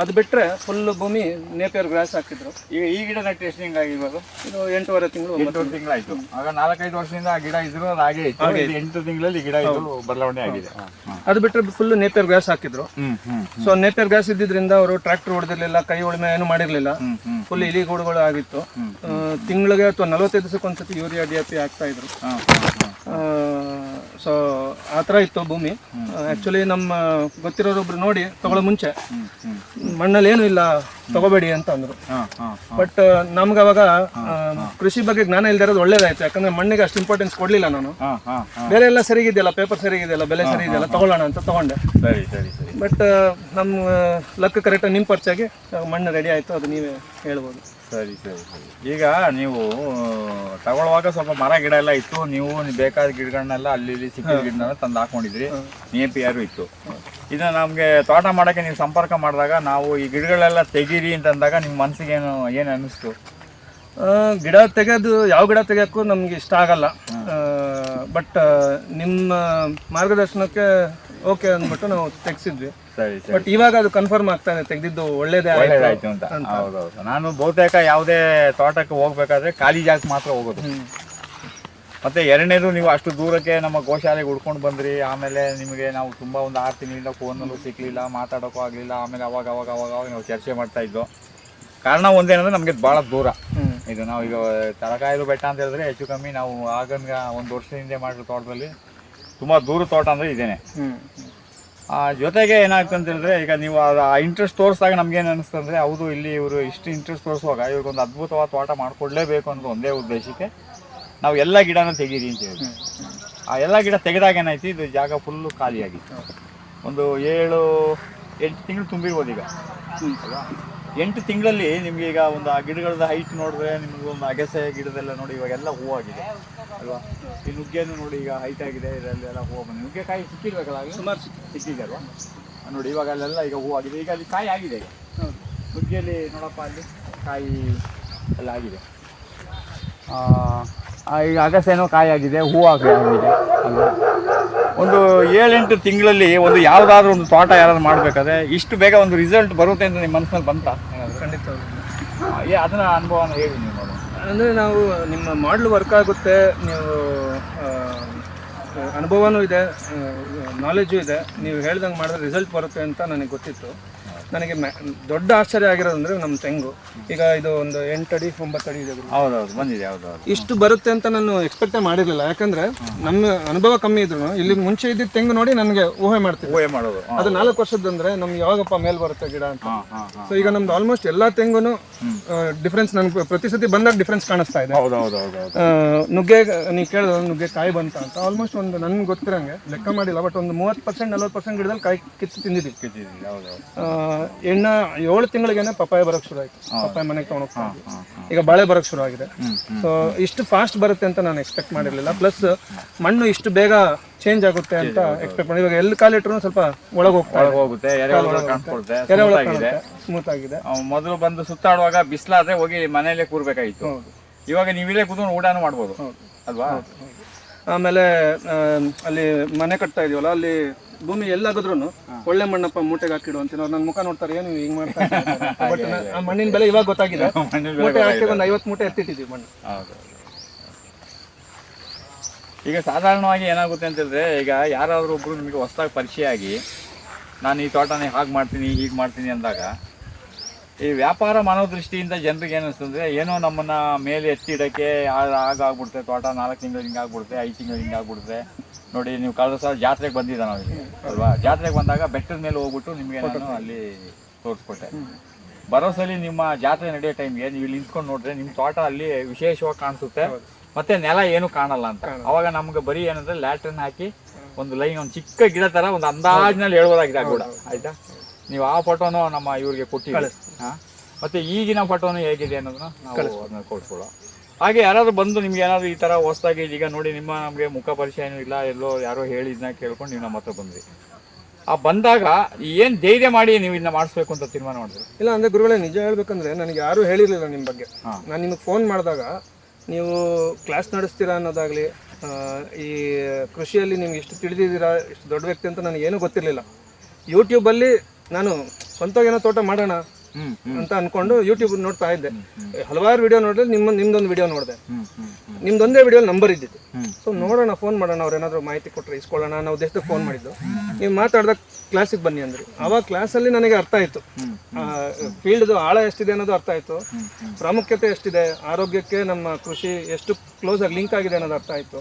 ಅದು ಬಿಟ್ಟರೆ ಫುಲ್ ಭೂಮಿ ನೇಪಿಯರ್ ಗ್ರಾಸ್ ಹಾಕಿದ್ರು. ಈಗ ಈ ಗಿಡ ನೆಟ್ಟು ಎಷ್ಟು ಹಿಂಗಾಗಿ ಇವಾಗ? ಇದು ಎಂಟೂವರೆ ತಿಂಗಳು ಒಂಬತ್ತು ತಿಂಗಳಾಯಿತು. ಆಗ ನಾಲ್ಕೈದು ವರ್ಷದಿಂದ ಆ ಗಿಡ ಇದ್ರು ಅದು ಹಾಗೆ ಇತ್ತು. ಎಂಟು ತಿಂಗಳಲ್ಲಿ ಗಿಡ ಇದ್ರು ಬದಲಾವಣೆ ಆಗಿದೆ. ಅದು ಬಿಟ್ಟರೆ ಫುಲ್ ನೇಪಿಯರ್ ಗ್ರಾಸ್ ಹಾಕಿದ್ರು. ಸೊ ನೇಪಿಯರ್ ಗ್ಯಾಸ್ ಇದ್ದಿದ್ರಿಂದ ಅವರು ಟ್ರ್ಯಾಕ್ಟರ್ ಹೊಡೆದಿರ್ಲಿಲ್ಲ ಕೈ ಉಳುಮೆ ಏನು ಮಾಡಿರಲಿಲ್ಲ. ಫುಲ್ ಇಲಿ ಗೂಡುಗಳು ಆಗಿತ್ತು. ತಿಂಗಳಿಗೆ ಅಥವಾ ನಲವತ್ತೈದು ದಿವಸಕ್ಕೊಂದ್ಸತಿ ಯೂರಿಯಾ ಡಿ ಎ ಪಿ ಹಾಕ್ತಾ ಇದ್ರು. ಸೊ ಆ ಥರ ಇತ್ತು ಭೂಮಿ. ಆ್ಯಕ್ಚುಲಿ ನಮ್ಮ ಗೊತ್ತಿರೋರೊಬ್ರು ನೋಡಿ ತಗೊಳ್ಳೋ ಮುಂಚೆ. ಮಣ್ಣಲ್ಲಿ ಏನು ಇಲ್ಲ ತಗೋಬೇಡಿ ಅಂತ ಅಂದರು. ಬಟ್ ನಮ್ಗೆ ಅವಾಗ ಕೃಷಿ ಬಗ್ಗೆ ಜ್ಞಾನ ಇಲ್ಲದೆ ಇರೋದು ಒಳ್ಳೇದಾಯ್ತು. ಯಾಕಂದ್ರೆ ಮಣ್ಣಿಗೆ ಅಷ್ಟು ಇಂಪಾರ್ಟೆನ್ಸ್ ಕೊಡಲಿಲ್ಲ ನಾನು. ಬೇರೆ ಎಲ್ಲ ಸರಿಗಿದೆಯಲ್ಲ ಪೇಪರ್ ಸರಿಗಿದೆಯಲ್ಲ ಬೆಲೆ ಸರಿ ಇದೆಯಲ್ಲ ತಗೊಳ್ಳೋಣ ಅಂತ ತಗೊಂಡೆ. ಸರಿ ಸರಿ ಸರಿ. ಬಟ್ ನಮ್ಮ ಲಕ್ ಕರೆಕ್ಟಾಗಿ ನಿಮ್ಮ ಪರಿಚಯಾಗಿ ಮಣ್ಣು ರೆಡಿ ಆಯಿತು ಅದು ನೀವೇ ಹೇಳ್ಬೋದು. ಸರಿ ಸರಿ ಸರಿ. ಈಗ ನೀವು ತಗೊಳ್ಳುವಾಗ ಸ್ವಲ್ಪ ಮರ ಗಿಡ ಎಲ್ಲ ಇತ್ತು. ನೀವು ಬೇಕಾದ ಗಿಡಗಳನ್ನೆಲ್ಲ ಅಲ್ಲಿ ಇಲ್ಲಿ ಸಿಕ್ಕ ಗಿಡನೆಲ್ಲ ತಂದು ಹಾಕೊಂಡಿದ್ರಿ. ನಿಯಪಿ ಯಾರು ಇತ್ತು. ಇದನ್ನ ನಮಗೆ ತೋಟ ಮಾಡೋಕ್ಕೆ ನೀವು ಸಂಪರ್ಕ ಮಾಡಿದಾಗ ನಾವು ಈ ಗಿಡಗಳೆಲ್ಲ ತೆಗೀರಿ ಅಂತಂದಾಗ ನಿಮ್ಮ ಮನಸ್ಸಿಗೆ ಏನು ಏನು ಅನ್ನಿಸ್ತು? ಗಿಡ ತೆಗೆದು ಯಾವ ಗಿಡ ತೆಗೆಯೋಕ್ಕೂ ನಮ್ಗೆ ಇಷ್ಟ ಆಗಲ್ಲ. ಬಟ್ ನಿಮ್ಮ ಮಾರ್ಗದರ್ಶನಕ್ಕೆ ಓಕೆ ಅಂದ್ಬಿಟ್ಟು ನಾವು ತೆಗ್ಸಿದ್ವಿ. ಸರಿ ಸರಿ. ಬಟ್ ಇವಾಗ ಅದು ಕನ್ಫರ್ಮ್ ಆಗ್ತಾ ಇದೆ ತೆಗೆದಿದ್ದು ಒಳ್ಳೇದೇ ಒಳ್ಳೇದಾಯ್ತು ಆಯ್ತು ಅಂತ. ಹೌದೌದು. ನಾನು ಬಹುತೇಕ ಯಾವುದೇ ತೋಟಕ್ಕೆ ಹೋಗ್ಬೇಕಾದ್ರೆ ಖಾಲಿ ಜಾಗ ಮಾತ್ರ ಹೋಗೋದು. ಮತ್ತೆ ಎರಡನೇದು ನೀವು ಅಷ್ಟು ದೂರಕ್ಕೆ ನಮ್ಮ ಗೋಶಾಲೆಗೆ ಹುಡ್ಕೊಂಡು ಬಂದ್ರಿ ಆಮೇಲೆ ನಿಮಗೆ ನಾವು ತುಂಬ ಒಂದು ಆರು ತಿಂಗಳಿಂದ ಫೋನಲ್ಲೂ ಸಿಕ್ಕಲಿಲ್ಲ ಮಾತಾಡೋಕ್ಕೂ ಆಗಲಿಲ್ಲ ಆಮೇಲೆ ಅವಾಗ ಅವಾಗ ಅವಾಗ ಅವಾಗ ನಾವು ಚರ್ಚೆ ಮಾಡ್ತಾ ಇದ್ದೋ ಕಾರಣ ಒಂದೇನಂದ್ರೆ ನಮಗೆ ಭಾಳ ದೂರ. ಇದು ನಾವು ಈಗ ತಲಕಾಯಲು ಬೆಟ್ಟ ಅಂತ ಹೇಳಿದ್ರೆ ಹೆಚ್ಚು ಕಮ್ಮಿ ನಾವು ಆಗಂಗ ಒಂದು ವರ್ಷದ ಹಿಂದೆ ಮಾಡಿರೋ ತೋಟದಲ್ಲಿ ತುಂಬ ದೂರ ತೋಟ ಅಂದರೆ ಇದೇನೆ. ಆ ಜೊತೆಗೆ ಏನಾಗ್ತದೆ ಅಂತ ಹೇಳಿದ್ರೆ ಈಗ ನೀವು ಆ ಇಂಟ್ರೆಸ್ಟ್ ತೋರಿಸಿದಾಗ ನಮ್ಗೇನು ಅನಿಸ್ತದೆ ಅಂದರೆ ಹೌದು ಇಲ್ಲಿ ಇವರು ಇಷ್ಟು ಇಂಟ್ರೆಸ್ಟ್ ತೋರಿಸುವಾಗ ಇವ್ರಿಗೊಂದು ಅದ್ಭುತವಾದ ತೋಟ ಮಾಡಿಕೊಡ್ಲೇಬೇಕು ಅಂತ ಒಂದೇ ಉದ್ದೇಶಕ್ಕೆ ನಾವು ಎಲ್ಲ ಗಿಡನ ತೆಗೀರಿ ಅಂತ ಹೇಳಿ ಆ ಎಲ್ಲ ಗಿಡ ತೆಗೆದಾಗ ಏನಾಯ್ತು ಇದು ಜಾಗ ಫುಲ್ಲು ಖಾಲಿಯಾಗಿತ್ತು. ಒಂದು ಏಳು ಎಂಟು ತಿಂಗಳು ತುಂಬಿರ್ಬೋದು ಈಗ. ಎಂಟು ತಿಂಗಳಲ್ಲಿ ನಿಮ್ಗೆ ಈಗ ಒಂದು ಆ ಗಿಡಗಳದ ಹೈಟ್ ನೋಡಿದ್ರೆ ನಿಮ್ಗೆ ಒಂದು ಅಗಸೆ ಗಿಡದೆಲ್ಲ ನೋಡಿ ಇವಾಗೆಲ್ಲ ಆಗಿದೆ ಅಲ್ವಾ? ಈ ನುಗ್ಗೆನೂ ನೋಡಿ ಈಗ ಹೈಟ್ ಆಗಿದೆ ಇದರಲ್ಲೆಲ್ಲ ಹೂವು ಬಂದು ನುಗ್ಗೆಕಾಯಿ ಸಿಕ್ಕಿರ್ಬೇಕಲ್ಲ? ಸುಮಾರು ಸಿಕ್ಕಿದೆ. ಅಲ್ವಾ ನೋಡಿ ಇವಾಗ ಅಲ್ಲೆಲ್ಲ ಈಗ ಹೂವಾಗಿದೆ ಈಗ ಅಲ್ಲಿ ಕಾಯಿ ಆಗಿದೆ. ಈಗ ನುಗ್ಗೆಯಲ್ಲಿ ನೋಡಪ್ಪ ಅಲ್ಲಿ ಕಾಯಿ ಎಲ್ಲ ಆಗಿದೆ. ಈಗ ಅಗಸೆನೋ ಕಾಯಿ ಆಗಿದೆ ಹೂವು ಆಗಿದೆ ಅಲ್ವಾ? ಒಂದು ಏಳೆಂಟು ತಿಂಗಳಲ್ಲಿ ಒಂದು ಯಾವುದಾದ್ರೂ ಒಂದು ತೋಟ ಯಾರಾದ್ರು ಮಾಡಬೇಕಾದ್ರೆ ಇಷ್ಟು ಬೇಗ ಒಂದು ರಿಸಲ್ಟ್ ಬರುತ್ತೆ ಅಂತ ನಿಮ್ಮ ಮನಸ್ಸಿನಲ್ಲಿ ಬಂತ? ಖಂಡಿತ. ಏ ಅದನ್ನ ಅನುಭವನ ಹೇಳಿ ನೀವು ಅಂದರೆ ನಾವು ನಿಮ್ಮ ಮಾಡಲು ವರ್ಕ್ ಆಗುತ್ತೆ ನೀವು ಅನುಭವನೂ ಇದೆ ನಾಲೆಜು ಇದೆ. ನೀವು ಹೇಳ್ದಂಗೆ ಮಾಡಿದ್ರೆ ರಿಸಲ್ಟ್ ಬರುತ್ತೆ ಅಂತ ನನಗೆ ಗೊತ್ತಿತ್ತು. ನನಗೆ ಮ್ಯಾ ದೊಡ್ಡ ಆಶ್ಚರ್ಯ ಆಗಿರೋದಂದ್ರೆ ನಮ್ಮ ತೆಂಗು. ಈಗ ಇದು ಒಂದು ಎಂಟಡಿ ಒಂಬತ್ತು ಅಡಿ ಇದೆ ಗುರು. ಹೌದೌದು ಬಂದಿದೆ ಹೌದೌದು. ಇಷ್ಟು ಬರುತ್ತೆ ಅಂತ ನಾನು ಎಕ್ಸ್ಪೆಕ್ಟೇ ಮಾಡಿರಲಿಲ್ಲ. ಯಾಕಂದ್ರೆ ನಮ್ಮ ಅನುಭವ ಕಮ್ಮಿ ಇದ್ರು ಇಲ್ಲಿ ಮುಂಚೆ ಇದ್ದಿದ್ದ ತೆಂಗು ನೋಡಿ ನನಗೆ ಊಹೆ ಮಾಡ್ತೀವಿ ಊಹೆ ಮಾಡೋದು ಅದು ನಾಲ್ಕು ವರ್ಷದಂದ್ರೆ ನಮ್ಗೆ ಯಾವಾಗಪ್ಪ ಮೇಲ್ ಬರುತ್ತೆ ಗಿಡ ಅಂತ. ಹಾಂ ಹಾಂ ಹಾಂ. ಸೊ ಈಗ ನಮ್ದು ಆಲ್ಮೋಸ್ಟ್ ಎಲ್ಲಾ ತೆಂಗುನು ಡಿಫ್ರೆನ್ಸ್ ನನ್ಗೆ ಪ್ರತಿ ಸತಿ ಬಂದಾಗ ಡಿಫ್ರೆನ್ಸ್ ಕಾಣಿಸ್ತಾ ಇದೆ. ಹೌದು ಹೌದು ಹೌದು ಹೌದು. ಆ, ನುಗ್ಗೆ ನೀವು ಕೇಳಿದ ನುಗ್ಗೆ ಕಾಯಿ ಬಂತ ಅಂತ. ಆಲ್ಮೋಸ್ಟ್ ಒಂದು ನನ್ಗೆ ಗೊತ್ತಿರಂಗೆ ಲೆಕ್ಕ ಮಾಡಿಲ್ಲ ಬಟ್ ಒಂದು ಮೂವತ್ತು ಪರ್ಸೆಂಟ್ ನಲ್ವತ್ತು ಪರ್ಸೆಂಟ್ ಗಿಡದಲ್ಲಿ ಕಾಯಿ ಕಿತ್ತು ತಿಂದಿದ್ದೀವಿ. ಹೌದು ಹೌದು. ಆ, ಎಣ್ಣ ಏಳು ತಿಂಗಳಿಗೇನೆ ಪಪ್ಪಾಯ ಬರಕ್ ಶುರು ಆಯ್ತು. ಪಪ್ಪಾಯ ಮನೆಗೆ ತೊಗೊಂಡೋಗ್ತಾ ಹಾಂ ಈಗ ಬಾಳೆ ಬರಕ್ ಶುರು ಆಗಿದೆ. ಸೊ ಇಷ್ಟು ಫಾಸ್ಟ್ ಬರುತ್ತೆ ಅಂತ ನಾನು ಎಕ್ಸ್ಪೆಕ್ಟ್ ಮಾಡಿರಲಿಲ್ಲ. ಪ್ಲಸ್ ಮಣ್ಣು ಇಷ್ಟು ಬೇಗ ಚೇಂಜ್ ಆಗುತ್ತೆ ಅಂತ ಎಕ್ಸ್ಪೆಕ್ಟ್ ಮಾಡಿ. ಇವಾಗ ಎಲ್ಲಿ ಕಾಲಿಟ್ರು ಸ್ವಲ್ಪ ಒಳಗೆ ಹೋಗ್ತಾ ಒಳಗೆ ಹೋಗುತ್ತೆ. ಎರೆಹುಳ ಸ್ಮೂತ್ ಆಗಿದೆ. ಮೊದಲು ಬಂದು ಸುತ್ತಾಡುವಾಗ ಬಿಸಿಲಾದ್ರೆ ಹೋಗಿ ಮನೆಯಲ್ಲೇ ಕೂರ್ಬೇಕಾಗಿತ್ತು. ಹೌದು. ಇವಾಗ ನೀವಿಲ್ಲೇ ಕೂತ್ಕೊಂಡು ಊಟನೂ ಮಾಡ್ಬೋದು. ಅಲ್ವಾ? ಆಮೇಲೆ ಅಲ್ಲಿ ಮನೆ ಕಟ್ತಾ ಇದೀವಲ್ಲ ಅಲ್ಲಿ ಭೂಮಿ ಎಲ್ಲಾಗದ್ರು ಒಳ್ಳೆ ಮಣ್ಣಪ್ಪ ಮೂಟೆಗೆ ಹಾಕಿಡು ಅಂತ ನನ್ನ ಮುಖ ನೋಡ್ತಾರೆ ಏನು ಹಿಂಗ್ ಮಾಡ್ತಾರೆ ಬಟ್ ಆ ಮಣ್ಣಿನ ಬೆಲೆ ಇವಾಗ ಗೊತ್ತಾಗಿದೆ. ಮೂಟೆ ಹಾಕಿ ಒಂದು ಐವತ್ತು ಮೂಟೆ ಎತ್ತಿಟ್ಟಿದ್ದೀವಿ ಮಣ್ಣು. ಈಗ ಸಾಧಾರಣವಾಗಿ ಏನಾಗುತ್ತೆ ಅಂತಂದ್ರೆ ಹೇಳಿದ್ರೆ ಈಗ ಯಾರಾದ್ರೂ ಒಬ್ರು ನಿಮಗೆ ಹೊಸದಾಗಿ ಪರಿಚಯ ಆಗಿ ನಾನು ಈ ತೋಟನ ಹಾಗೆ ಮಾಡ್ತೀನಿ ಹೀಗೆ ಮಾಡ್ತೀನಿ ಅಂದಾಗ ಈ ವ್ಯಾಪಾರ ಮಾಡೋ ದೃಷ್ಟಿಯಿಂದ ಜನರಿಗೆ ಏನಿಸ್ತಂದ್ರೆ ಏನೋ ನಮ್ಮನ್ನ ಮೇಲೆ ಎತ್ತಿಡಕ್ಕೆ ಆಗ್ಬಿಡುತ್ತೆ ತೋಟ ನಾಲ್ಕು ತಿಂಗಳು ಹಿಂಗೆ ಆಗ್ಬಿಡುತ್ತೆ ಐದು ತಿಂಗಳು ಹಿಂಗೆ ಆಗ್ಬಿಡುತ್ತೆ. ನೋಡಿ ನೀವು ಕಳೆದ ಸಲ ಜಾತ್ರೆಗೆ ಬಂದಿದ್ದ ನಾವು? ಇಲ್ಲಿ ಅಲ್ವಾ? ಜಾತ್ರೆಗೆ ಬಂದಾಗ ಬೆಟ್ಟದ ಮೇಲೆ ಹೋಗ್ಬಿಟ್ಟು ನಿಮಗೆ ನಾನು ಅಲ್ಲಿ ತೋರಿಸ್ಕೊಟ್ಟೆ. ಬರೋ ಸಲ ನಿಮ್ಮ ಜಾತ್ರೆ ನಡೆಯೋ ಟೈಮ್ಗೆ ನೀವು ಇಲ್ಲಿ ನಿಂತ್ಕೊಂಡು ನೋಡಿದ್ರೆ ನಿಮ್ಮ ತೋಟ ಅಲ್ಲಿ ವಿಶೇಷವಾಗಿ ಕಾಣಿಸುತ್ತೆ ಮತ್ತೆ ನೆಲ ಏನು ಕಾಣಲ್ಲ ಅಂತ. ಅವಾಗ ನಮ್ಗೆ ಬರೀ ಏನಂದ್ರೆ ಲ್ಯಾಟ್ರಿನ್ ಹಾಕಿ ಒಂದು ಲೈನ್ ಒಂದು ಚಿಕ್ಕ ಗಿಡ ತರ ಒಂದು ಅಂದಾಜಿನಲ್ಲಿ ಹೇಳ್ಬೋದಾಗಿದೆ ಆ ಕೂಡ ಆಯ್ತಾ? ನೀವು ಆ ಫೋಟೋನು ನಮ್ಮ ಇವ್ರಿಗೆ ಕೊಟ್ಟು ಮತ್ತೆ ಈಗಿನ ಫೋಟೋನು ಹೇಗಿದೆ ಅನ್ನೋದನ್ನ ನಾವು ಅದನ್ನ ಕೊಡ್ಕೊಳ್ಳೋ ಹಾಗೆ ಯಾರಾದ್ರೂ ಬಂದು ನಿಮ್ಗೆ ಏನಾದ್ರು ಈ ತರ ಹೊಸದಾಗಿ ಈಗ ನೋಡಿ ನಿಮ್ಮ ನಮಗೆ ಮುಖ ಪರಿಚಯ ಏನೂ ಇಲ್ಲ ಎಲ್ಲೋ ಯಾರೋ ಹೇಳಿದ್ನ ಕೇಳ್ಕೊಂಡು ನೀವು ನಮ್ಮ ಹತ್ರ ಬಂದ್ರಿ. ಆ ಬಂದಾಗ ಏನ್ ಧೈರ್ಯ ಮಾಡಿ ನೀವು ಇದನ್ನ ಮಾಡಿಸ್ಬೇಕು ಅಂತ ತೀರ್ಮಾನ ಮಾಡಿದ್ರು? ಇಲ್ಲ ಅಂದ್ರೆ ಗುರುಗಳೇ ನಿಜ ಹೇಳ್ಬೇಕಂದ್ರೆ ನನಗೆ ಯಾರು ಹೇಳಿರ್ಲಿಲ್ಲ ನಿಮ್ಮ ಬಗ್ಗೆ. ನಾನು ನಿಮಗೆ ಫೋನ್ ಮಾಡಿದಾಗ ನೀವು ಕ್ಲಾಸ್ ನಡೆಸ್ತೀರಾ ಅನ್ನೋದಾಗ್ಲಿ ಈ ಕೃಷಿಯಲ್ಲಿ ನಿಮ್ಗೆ ಎಷ್ಟು ತಿಳಿದಿದ್ದೀರಾ ಇಷ್ಟು ದೊಡ್ಡ ವ್ಯಕ್ತಿ ಅಂತ ನನಗೆ ಏನೂ ಗೊತ್ತಿರಲಿಲ್ಲ ಯೂಟ್ಯೂಬಲ್ಲಿ ನಾನು ಸ್ವಂತವಾಗಿ ಏನೋ ತೋಟ ಮಾಡೋಣ ಅಂತ ಅನ್ಕೊಂಡು ಯೂಟ್ಯೂಬ್ ನೋಡ್ತಾ ಇದ್ದೆ. ಹಲವಾರು ವಿಡಿಯೋ ನೋಡಿದ್ರೆ ನಿಮ್ಮ ನಿಮ್ದೊಂದು ವಿಡಿಯೋ ನೋಡಿದೆ. ನಿಮ್ದೊಂದೇ ವಿಡಿಯೋ ನಂಬರ್ ಇದ್ದಿದ್ದು. ಸೊ ನೋಡೋಣ ಫೋನ್ ಮಾಡೋಣ ಅವ್ರು ಏನಾದ್ರು ಮಾಹಿತಿ ಕೊಟ್ಟರೆ ಇಸ್ಕೊಳ್ಳೋಣ ಅನ್ನೋ ಉದ್ದೇಶಕ್ಕೆ ಫೋನ್ ಮಾಡಿದ್ದು. ನೀವು ಮಾತಾಡಿದಾಗ ಕ್ಲಾಸಿಗೆ ಬನ್ನಿ ಅಂದ್ರಿ. ಅವಾಗ ಕ್ಲಾಸಲ್ಲಿ ನನಗೆ ಅರ್ಥ ಆಯಿತು. ಫೀಲ್ಡ್ದು ಆಳ ಎಷ್ಟಿದೆ ಅನ್ನೋದು ಅರ್ಥ ಆಯಿತು. ಪ್ರಾಮುಖ್ಯತೆ ಎಷ್ಟಿದೆ ಆರೋಗ್ಯಕ್ಕೆ ನಮ್ಮ ಕೃಷಿ ಎಷ್ಟು ಕ್ಲೋಸ್ ಆಗಿ ಲಿಂಕ್ ಆಗಿದೆ ಅನ್ನೋದು ಅರ್ಥ ಆಯಿತು.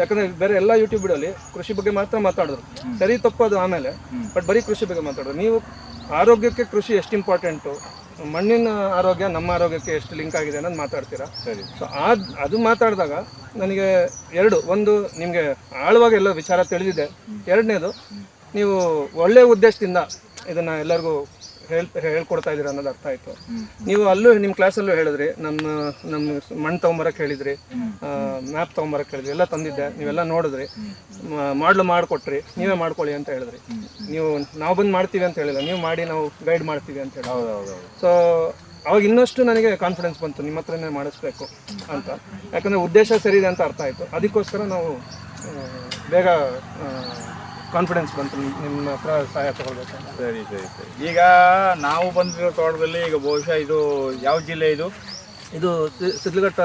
ಯಾಕಂದ್ರೆ ಬೇರೆ ಎಲ್ಲ ಯೂಟ್ಯೂಬ್ ವಿಡಿಯೋಲಿ ಕೃಷಿ ಬಗ್ಗೆ ಮಾತ್ರ ಮಾತಾಡಿದ್ರು. ಸರಿ ತಪ್ಪು ಅದು ಆಮೇಲೆ ಬಟ್ ಬರೀ ಕೃಷಿ ಬಗ್ಗೆ ಮಾತಾಡೋದು ನೀವು ಆರೋಗ್ಯಕ್ಕೆ ಕೃಷಿ ಎಷ್ಟು ಇಂಪಾರ್ಟೆಂಟು ಮಣ್ಣಿನ ಆರೋಗ್ಯ ನಮ್ಮ ಆರೋಗ್ಯಕ್ಕೆ ಎಷ್ಟು ಲಿಂಕ್ ಆಗಿದೆ ಅನ್ನೋದು ಮಾತಾಡ್ತೀರಾ? ಸರಿ. ಸೊ ಅದು ಅದು ಮಾತಾಡಿದಾಗ ನನಗೆ ಎರಡು ಒಂದು ನಿಮಗೆ ಆಳವಾಗಿ ಎಲ್ಲ ವಿಚಾರ ತಿಳಿದಿದೆ. ಎರಡನೇದು ನೀವು ಒಳ್ಳೆಯ ಉದ್ದೇಶದಿಂದ ಇದನ್ನು ಎಲ್ಲರಿಗೂ ಹೇಳ್ ಹೇಳ್ಕೊಡ್ತಾ ಇದ್ದೀರಾ ಅನ್ನೋದು ಅರ್ಥ ಆಯಿತು. ನೀವು ಅಲ್ಲೂ ನಿಮ್ಮ ಕ್ಲಾಸಲ್ಲೂ ಹೇಳಿದ್ರಿ ನಮ್ಮ ನಮ್ಮ ಮಣ್ಣು ತೊಗೊಂಬರಕ್ಕೆ ಹೇಳಿದ್ರಿ ಮ್ಯಾಪ್ ತೊಗೊಂಬರಕ್ಕೆ ಹೇಳಿದ್ರಿ ಎಲ್ಲ ತಂದಿದ್ದೆ ನೀವೆಲ್ಲ ನೋಡಿದ್ರಿ. ಮಾಡಲು ಮಾಡಿಕೊಟ್ರಿ ನೀವೇ ಮಾಡ್ಕೊಳ್ಳಿ ಅಂತ ಹೇಳಿದ್ರಿ. ನೀವು ನಾವು ಬಂದು ಮಾಡ್ತೀವಿ ಅಂತ ಹೇಳಿಲ್ಲ ನೀವು ಮಾಡಿ ನಾವು ಗೈಡ್ ಮಾಡ್ತೀವಿ ಅಂತ ಹೇಳಿ ಹೌದು ಹೌದು ಹೌದು. ಸೊ ಅವಾಗ ಇನ್ನಷ್ಟು ನನಗೆ ಕಾನ್ಫಿಡೆನ್ಸ್ ಬಂತು ನಿಮ್ಮ ಹತ್ರನೇ ಮಾಡಿಸ್ಬೇಕು ಅಂತ. ಯಾಕಂದರೆ ಉದ್ದೇಶ ಸರಿ ಇದೆ ಅಂತ ಅರ್ಥ ಆಯಿತು. ಅದಕ್ಕೋಸ್ಕರ ನಾವು ಬೇಗ ಕಾನ್ಫಿಡೆನ್ಸ್ ಬಂತು ನಿಮ್ಮ ಹತ್ರ ಸಹಾಯ ತಗೊಳ್ಬೇಕು. ಸರಿ ಸರಿ ಸರಿ. ಈಗ ನಾವು ಬಂದಿರೋ ತೋಟದಲ್ಲಿ ಈಗ ಬಹುಶಃ ಇದು ಯಾವ ಜಿಲ್ಲೆ ಇದು? ಇದು ಸಿ- ಸಿದ್ಲಘಟ್ಟ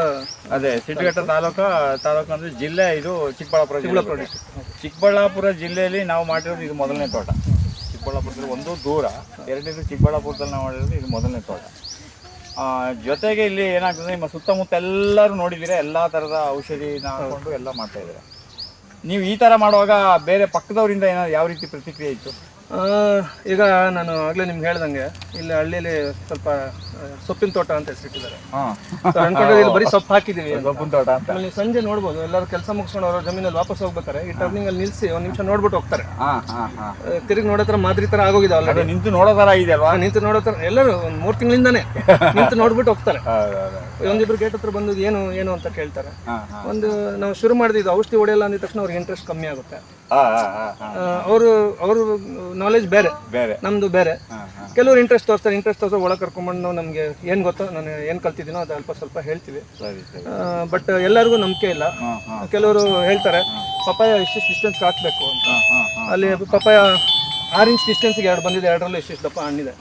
ಅದೇ ಸಿಡ್ಲಘಟ್ಟ ತಾಲೂಕು. ತಾಲೂಕು ಅಂದರೆ ಜಿಲ್ಲೆ ಇದು ಚಿಕ್ಕಬಳ್ಳಾಪುರ ಚಿಕ್ಕಬಳ್ಳಾಪುರ. ಚಿಕ್ಕಬಳ್ಳಾಪುರ ಜಿಲ್ಲೆಯಲ್ಲಿ ನಾವು ಮಾಡಿರೋದು ಇದು ಮೊದಲನೇ ತೋಟ. ಚಿಕ್ಕಬಳ್ಳಾಪುರದಲ್ಲಿ ಒಂದು ದೂರ ಎರಡನೇದು ಚಿಕ್ಕಬಳ್ಳಾಪುರದಲ್ಲಿ ನಾವು ಮಾಡಿರೋದು ಇದು ಮೊದಲನೇ ತೋಟ. ಆ, ಜೊತೆಗೆ ಇಲ್ಲಿ ಏನಾಗ್ತದೆ ನಿಮ್ಮ ಸುತ್ತಮುತ್ತ ಎಲ್ಲರೂ ನೋಡಿದ್ದೀರಾ ಎಲ್ಲ ಥರದ ಔಷಧಿನ ಹಾಕೊಂಡು ಎಲ್ಲ ಮಾಡ್ತಾ ಇದ್ದಾರೆ? ನೀವು ಈ ಥರ ಮಾಡುವಾಗ ಬೇರೆ ಪಕ್ಕದವರಿಂದ ಏನಾದ್ರು ಯಾವ ರೀತಿ ಪ್ರತಿಕ್ರಿಯೆ ಇತ್ತು? ಈಗ ನಾನು ಆಗಲೇ ನಿಮ್ಗೆ ಹೇಳ್ದಂಗೆ ಇಲ್ಲಿ ಹಳ್ಳಿಲಿ ಸ್ವಲ್ಪ ಸೊಪ್ಪಿನ ತೋಟ ಅಂತ ಹೆಸರಿಟ್ಟಿದ್ದಾರೆ ಇಲ್ಲಿ ಬರೀ ಸೊಪ್ಪು ಹಾಕಿದೀವಿ ಸೊಪ್ಪಿನ ತೋಟ ಅಂತ. ನೀವು ಸಂಜೆ ನೋಡ್ಬೋದು ಎಲ್ಲರೂ ಕೆಲಸ ಮುಗಿಸ್ಕೊಂಡು ಅವ್ರ ಜಮೀನಲ್ಲಿ ವಾಪಸ್ ಹೋಗ್ಬೇಕಾರೆ ಈ ಟರ್ನಿಂಗ್ ಅಲ್ಲಿ ನಿಲ್ಸಿ ಒಂದ್ ನಿಮಿಷ ನೋಡ್ಬಿಟ್ಟು ಹೋಗ್ತಾರೆ. ತಿರುಗಿ ನೋಡೋ ತರ ಮಾದರಿ ತರ ಆಗೋಗಿದೆ ಆಲ್ರೆಡಿ ನಿಂತು ನೋಡೋ ತರ ಇದೆ ಅಲ್ವಾ? ನಿಂತು ನೋಡೋ ತರ ಎಲ್ಲರೂ ಒಂದ್ ಮೂರ್ ತಿಂಗಳಿಂದಾನೆ ನಿಂತು ನೋಡ್ಬಿಟ್ಟು ಹೋಗ್ತಾರೆ. ಒಂದಿಬ್ರು ಗೇಟ್ ಹತ್ರ ಬಂದು ಏನು ಏನು ಅಂತ ಕೇಳ್ತಾರೆ. ಒಂದು ನಾವು ಶುರು ಮಾಡಿದ್ದು ಔಷಧಿ ಹೊಡೆಯಲ್ಲ ಅಂದ ತಕ್ಷಣ ಅವ್ರಿಗೆ ಇಂಟ್ರೆಸ್ಟ್ ಕಮ್ಮಿ ಆಗುತ್ತೆ. ಅವರು ಅವರು ನಾಲೆಜ್ ಬೇರೆ. ಬೇರೆ. ನಮ್ದು ಬೇರೆ. ಕೆಲವರು ಇಂಟ್ರೆಸ್ಟ್ ತೋರಿಸ್ತಾರೆ ಇಂಟ್ರೆಸ್ಟ್ ತೋರಿಸೋ ಒಳಗೆ ಕರ್ಕೊಂಡ್ಬಂದು ನಮಗೆ ಏನು ಗೊತ್ತೋ ನಾನು ಏನು ಕಲ್ತಿದ್ದೀನೋ ಅದು ಅಲ್ಪ ಸ್ವಲ್ಪ ಹೇಳ್ತೀವಿ. ಬಟ್ ಎಲ್ಲರಿಗೂ ನಂಬಿಕೆ ಇಲ್ಲ. ಕೆಲವರು ಹೇಳ್ತಾರೆ ಪಪ್ಪಾಯ ಇಷ್ಟಿಷ್ಟು ಡಿಸ್ಟೆನ್ಸ್ ಹಾಕಬೇಕು ಅಂತ. ಅಲ್ಲಿ ಪಪ್ಪಾಯ ಆರು ಇಂಚ್ ಡಿಸ್ಟೆನ್ಸ್ಗೆ ಎರಡು ಬಂದಿದೆ ಎರಡರಲ್ಲೂ ಇಷ್ಟಿಷ್ಟು ದಪ್ಪ ಹಣ್ಣಿದೆ.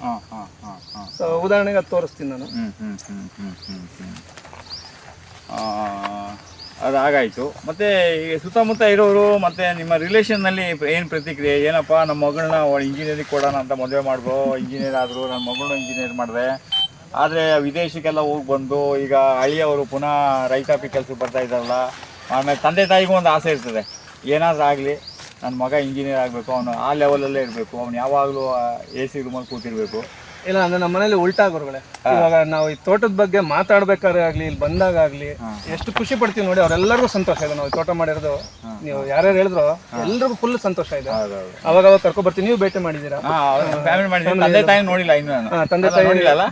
ಸೊ ಉದಾಹರಣೆಗೆ ಅದು ತೋರಿಸ್ತೀನಿ ನಾನು. ಹ್ಮ್ ಆಗಾಯಿತು ಮತ್ತೆ ಈ ಸುತ್ತಮುತ್ತ ಇರೋರು ಮತ್ತೆ ನಿಮ್ಮ ರಿಲೇಷನ್ನಲ್ಲಿ ಏನು ಪ್ರತಿಕ್ರಿಯೆ? ಏನಪ್ಪ ನಮ್ಮ ಮಗಳನ್ನ ಇಂಜಿನಿಯರಿಂಗ್ ಕೊಡೋಣ ಅಂತ ಮದುವೆ ಮಾಡ್ಬೋ ಇಂಜಿನಿಯರ್ ಆದರು ನನ್ನ ಮಗಳನ್ನ ಇಂಜಿನಿಯರ್ ಮಾಡಿದೆ. ಆದರೆ ವಿದೇಶಕ್ಕೆಲ್ಲ ಹೋಗಿ ಬಂದು ಈಗ ಹಳ್ಳಿಯವರು ಪುನಃ ರೈತಾಪಿ ಕೆಲಸಕ್ಕೆ ಬರ್ತಾ ಇದ್ದಾರಲ್ಲ, ಆಮೇಲೆ ತಂದೆ ತಾಯಿಗೂ ಒಂದು ಆಸೆ ಇರ್ತದೆ. ಏನಾದರೂ ಆಗಲಿ ನನ್ನ ಮಗ ಇಂಜಿನಿಯರ್ ಆಗಬೇಕು, ಅವನು ಆ ಲೆವೆಲಲ್ಲೇ ಇರಬೇಕು, ಅವನು ಯಾವಾಗಲೂ ಎ ಸಿ ರೂಮಲ್ಲಿ ಕೂತಿರ್ಬೇಕು. ಇಲ್ಲ ಅಂದ್ರೆ ನಮ್ಮ ಮನೇಲಿ ಉಲ್ಟಾ ಗುರುಗಳೇ. ಇವಾಗ ನಾವು ಈ ತೋಟದ ಬಗ್ಗೆ ಮಾತಾಡ್ಬೇಕಾದ್ರೆ ಆಗ್ಲಿ ಇಲ್ಲಿ ಬಂದಾಗ ಆಗ್ಲಿ ಎಷ್ಟು ಖುಷಿ ಪಡ್ತೀವಿ ನೋಡಿ ಅವ್ರೆಲ್ಲರಿಗೂ ಸಂತೋಷ ಇದೆ. ನಾವು ಈ ತೋಟ ಮಾಡಿರೋದು ನೀವು ಯಾರ್ಯಾರು ಹೇಳಿದ್ರು ಎಲ್ರಿಗೂ ಫುಲ್ ಸಂತೋಷ ಇದೆ. ಅವಾಗ ಅವಾಗ ಕರ್ಕೊಂಡ್ ಬರ್ತೀನಿ ನೀವು ಭೇಟಿ ಮಾಡಿದೀರಾ ತಂದೆ ತಾಯಿ ನೋಡಿಲ್ಲ ಇನ್ನು ನಾನು. ತಂದೆ ತಾಯಿ?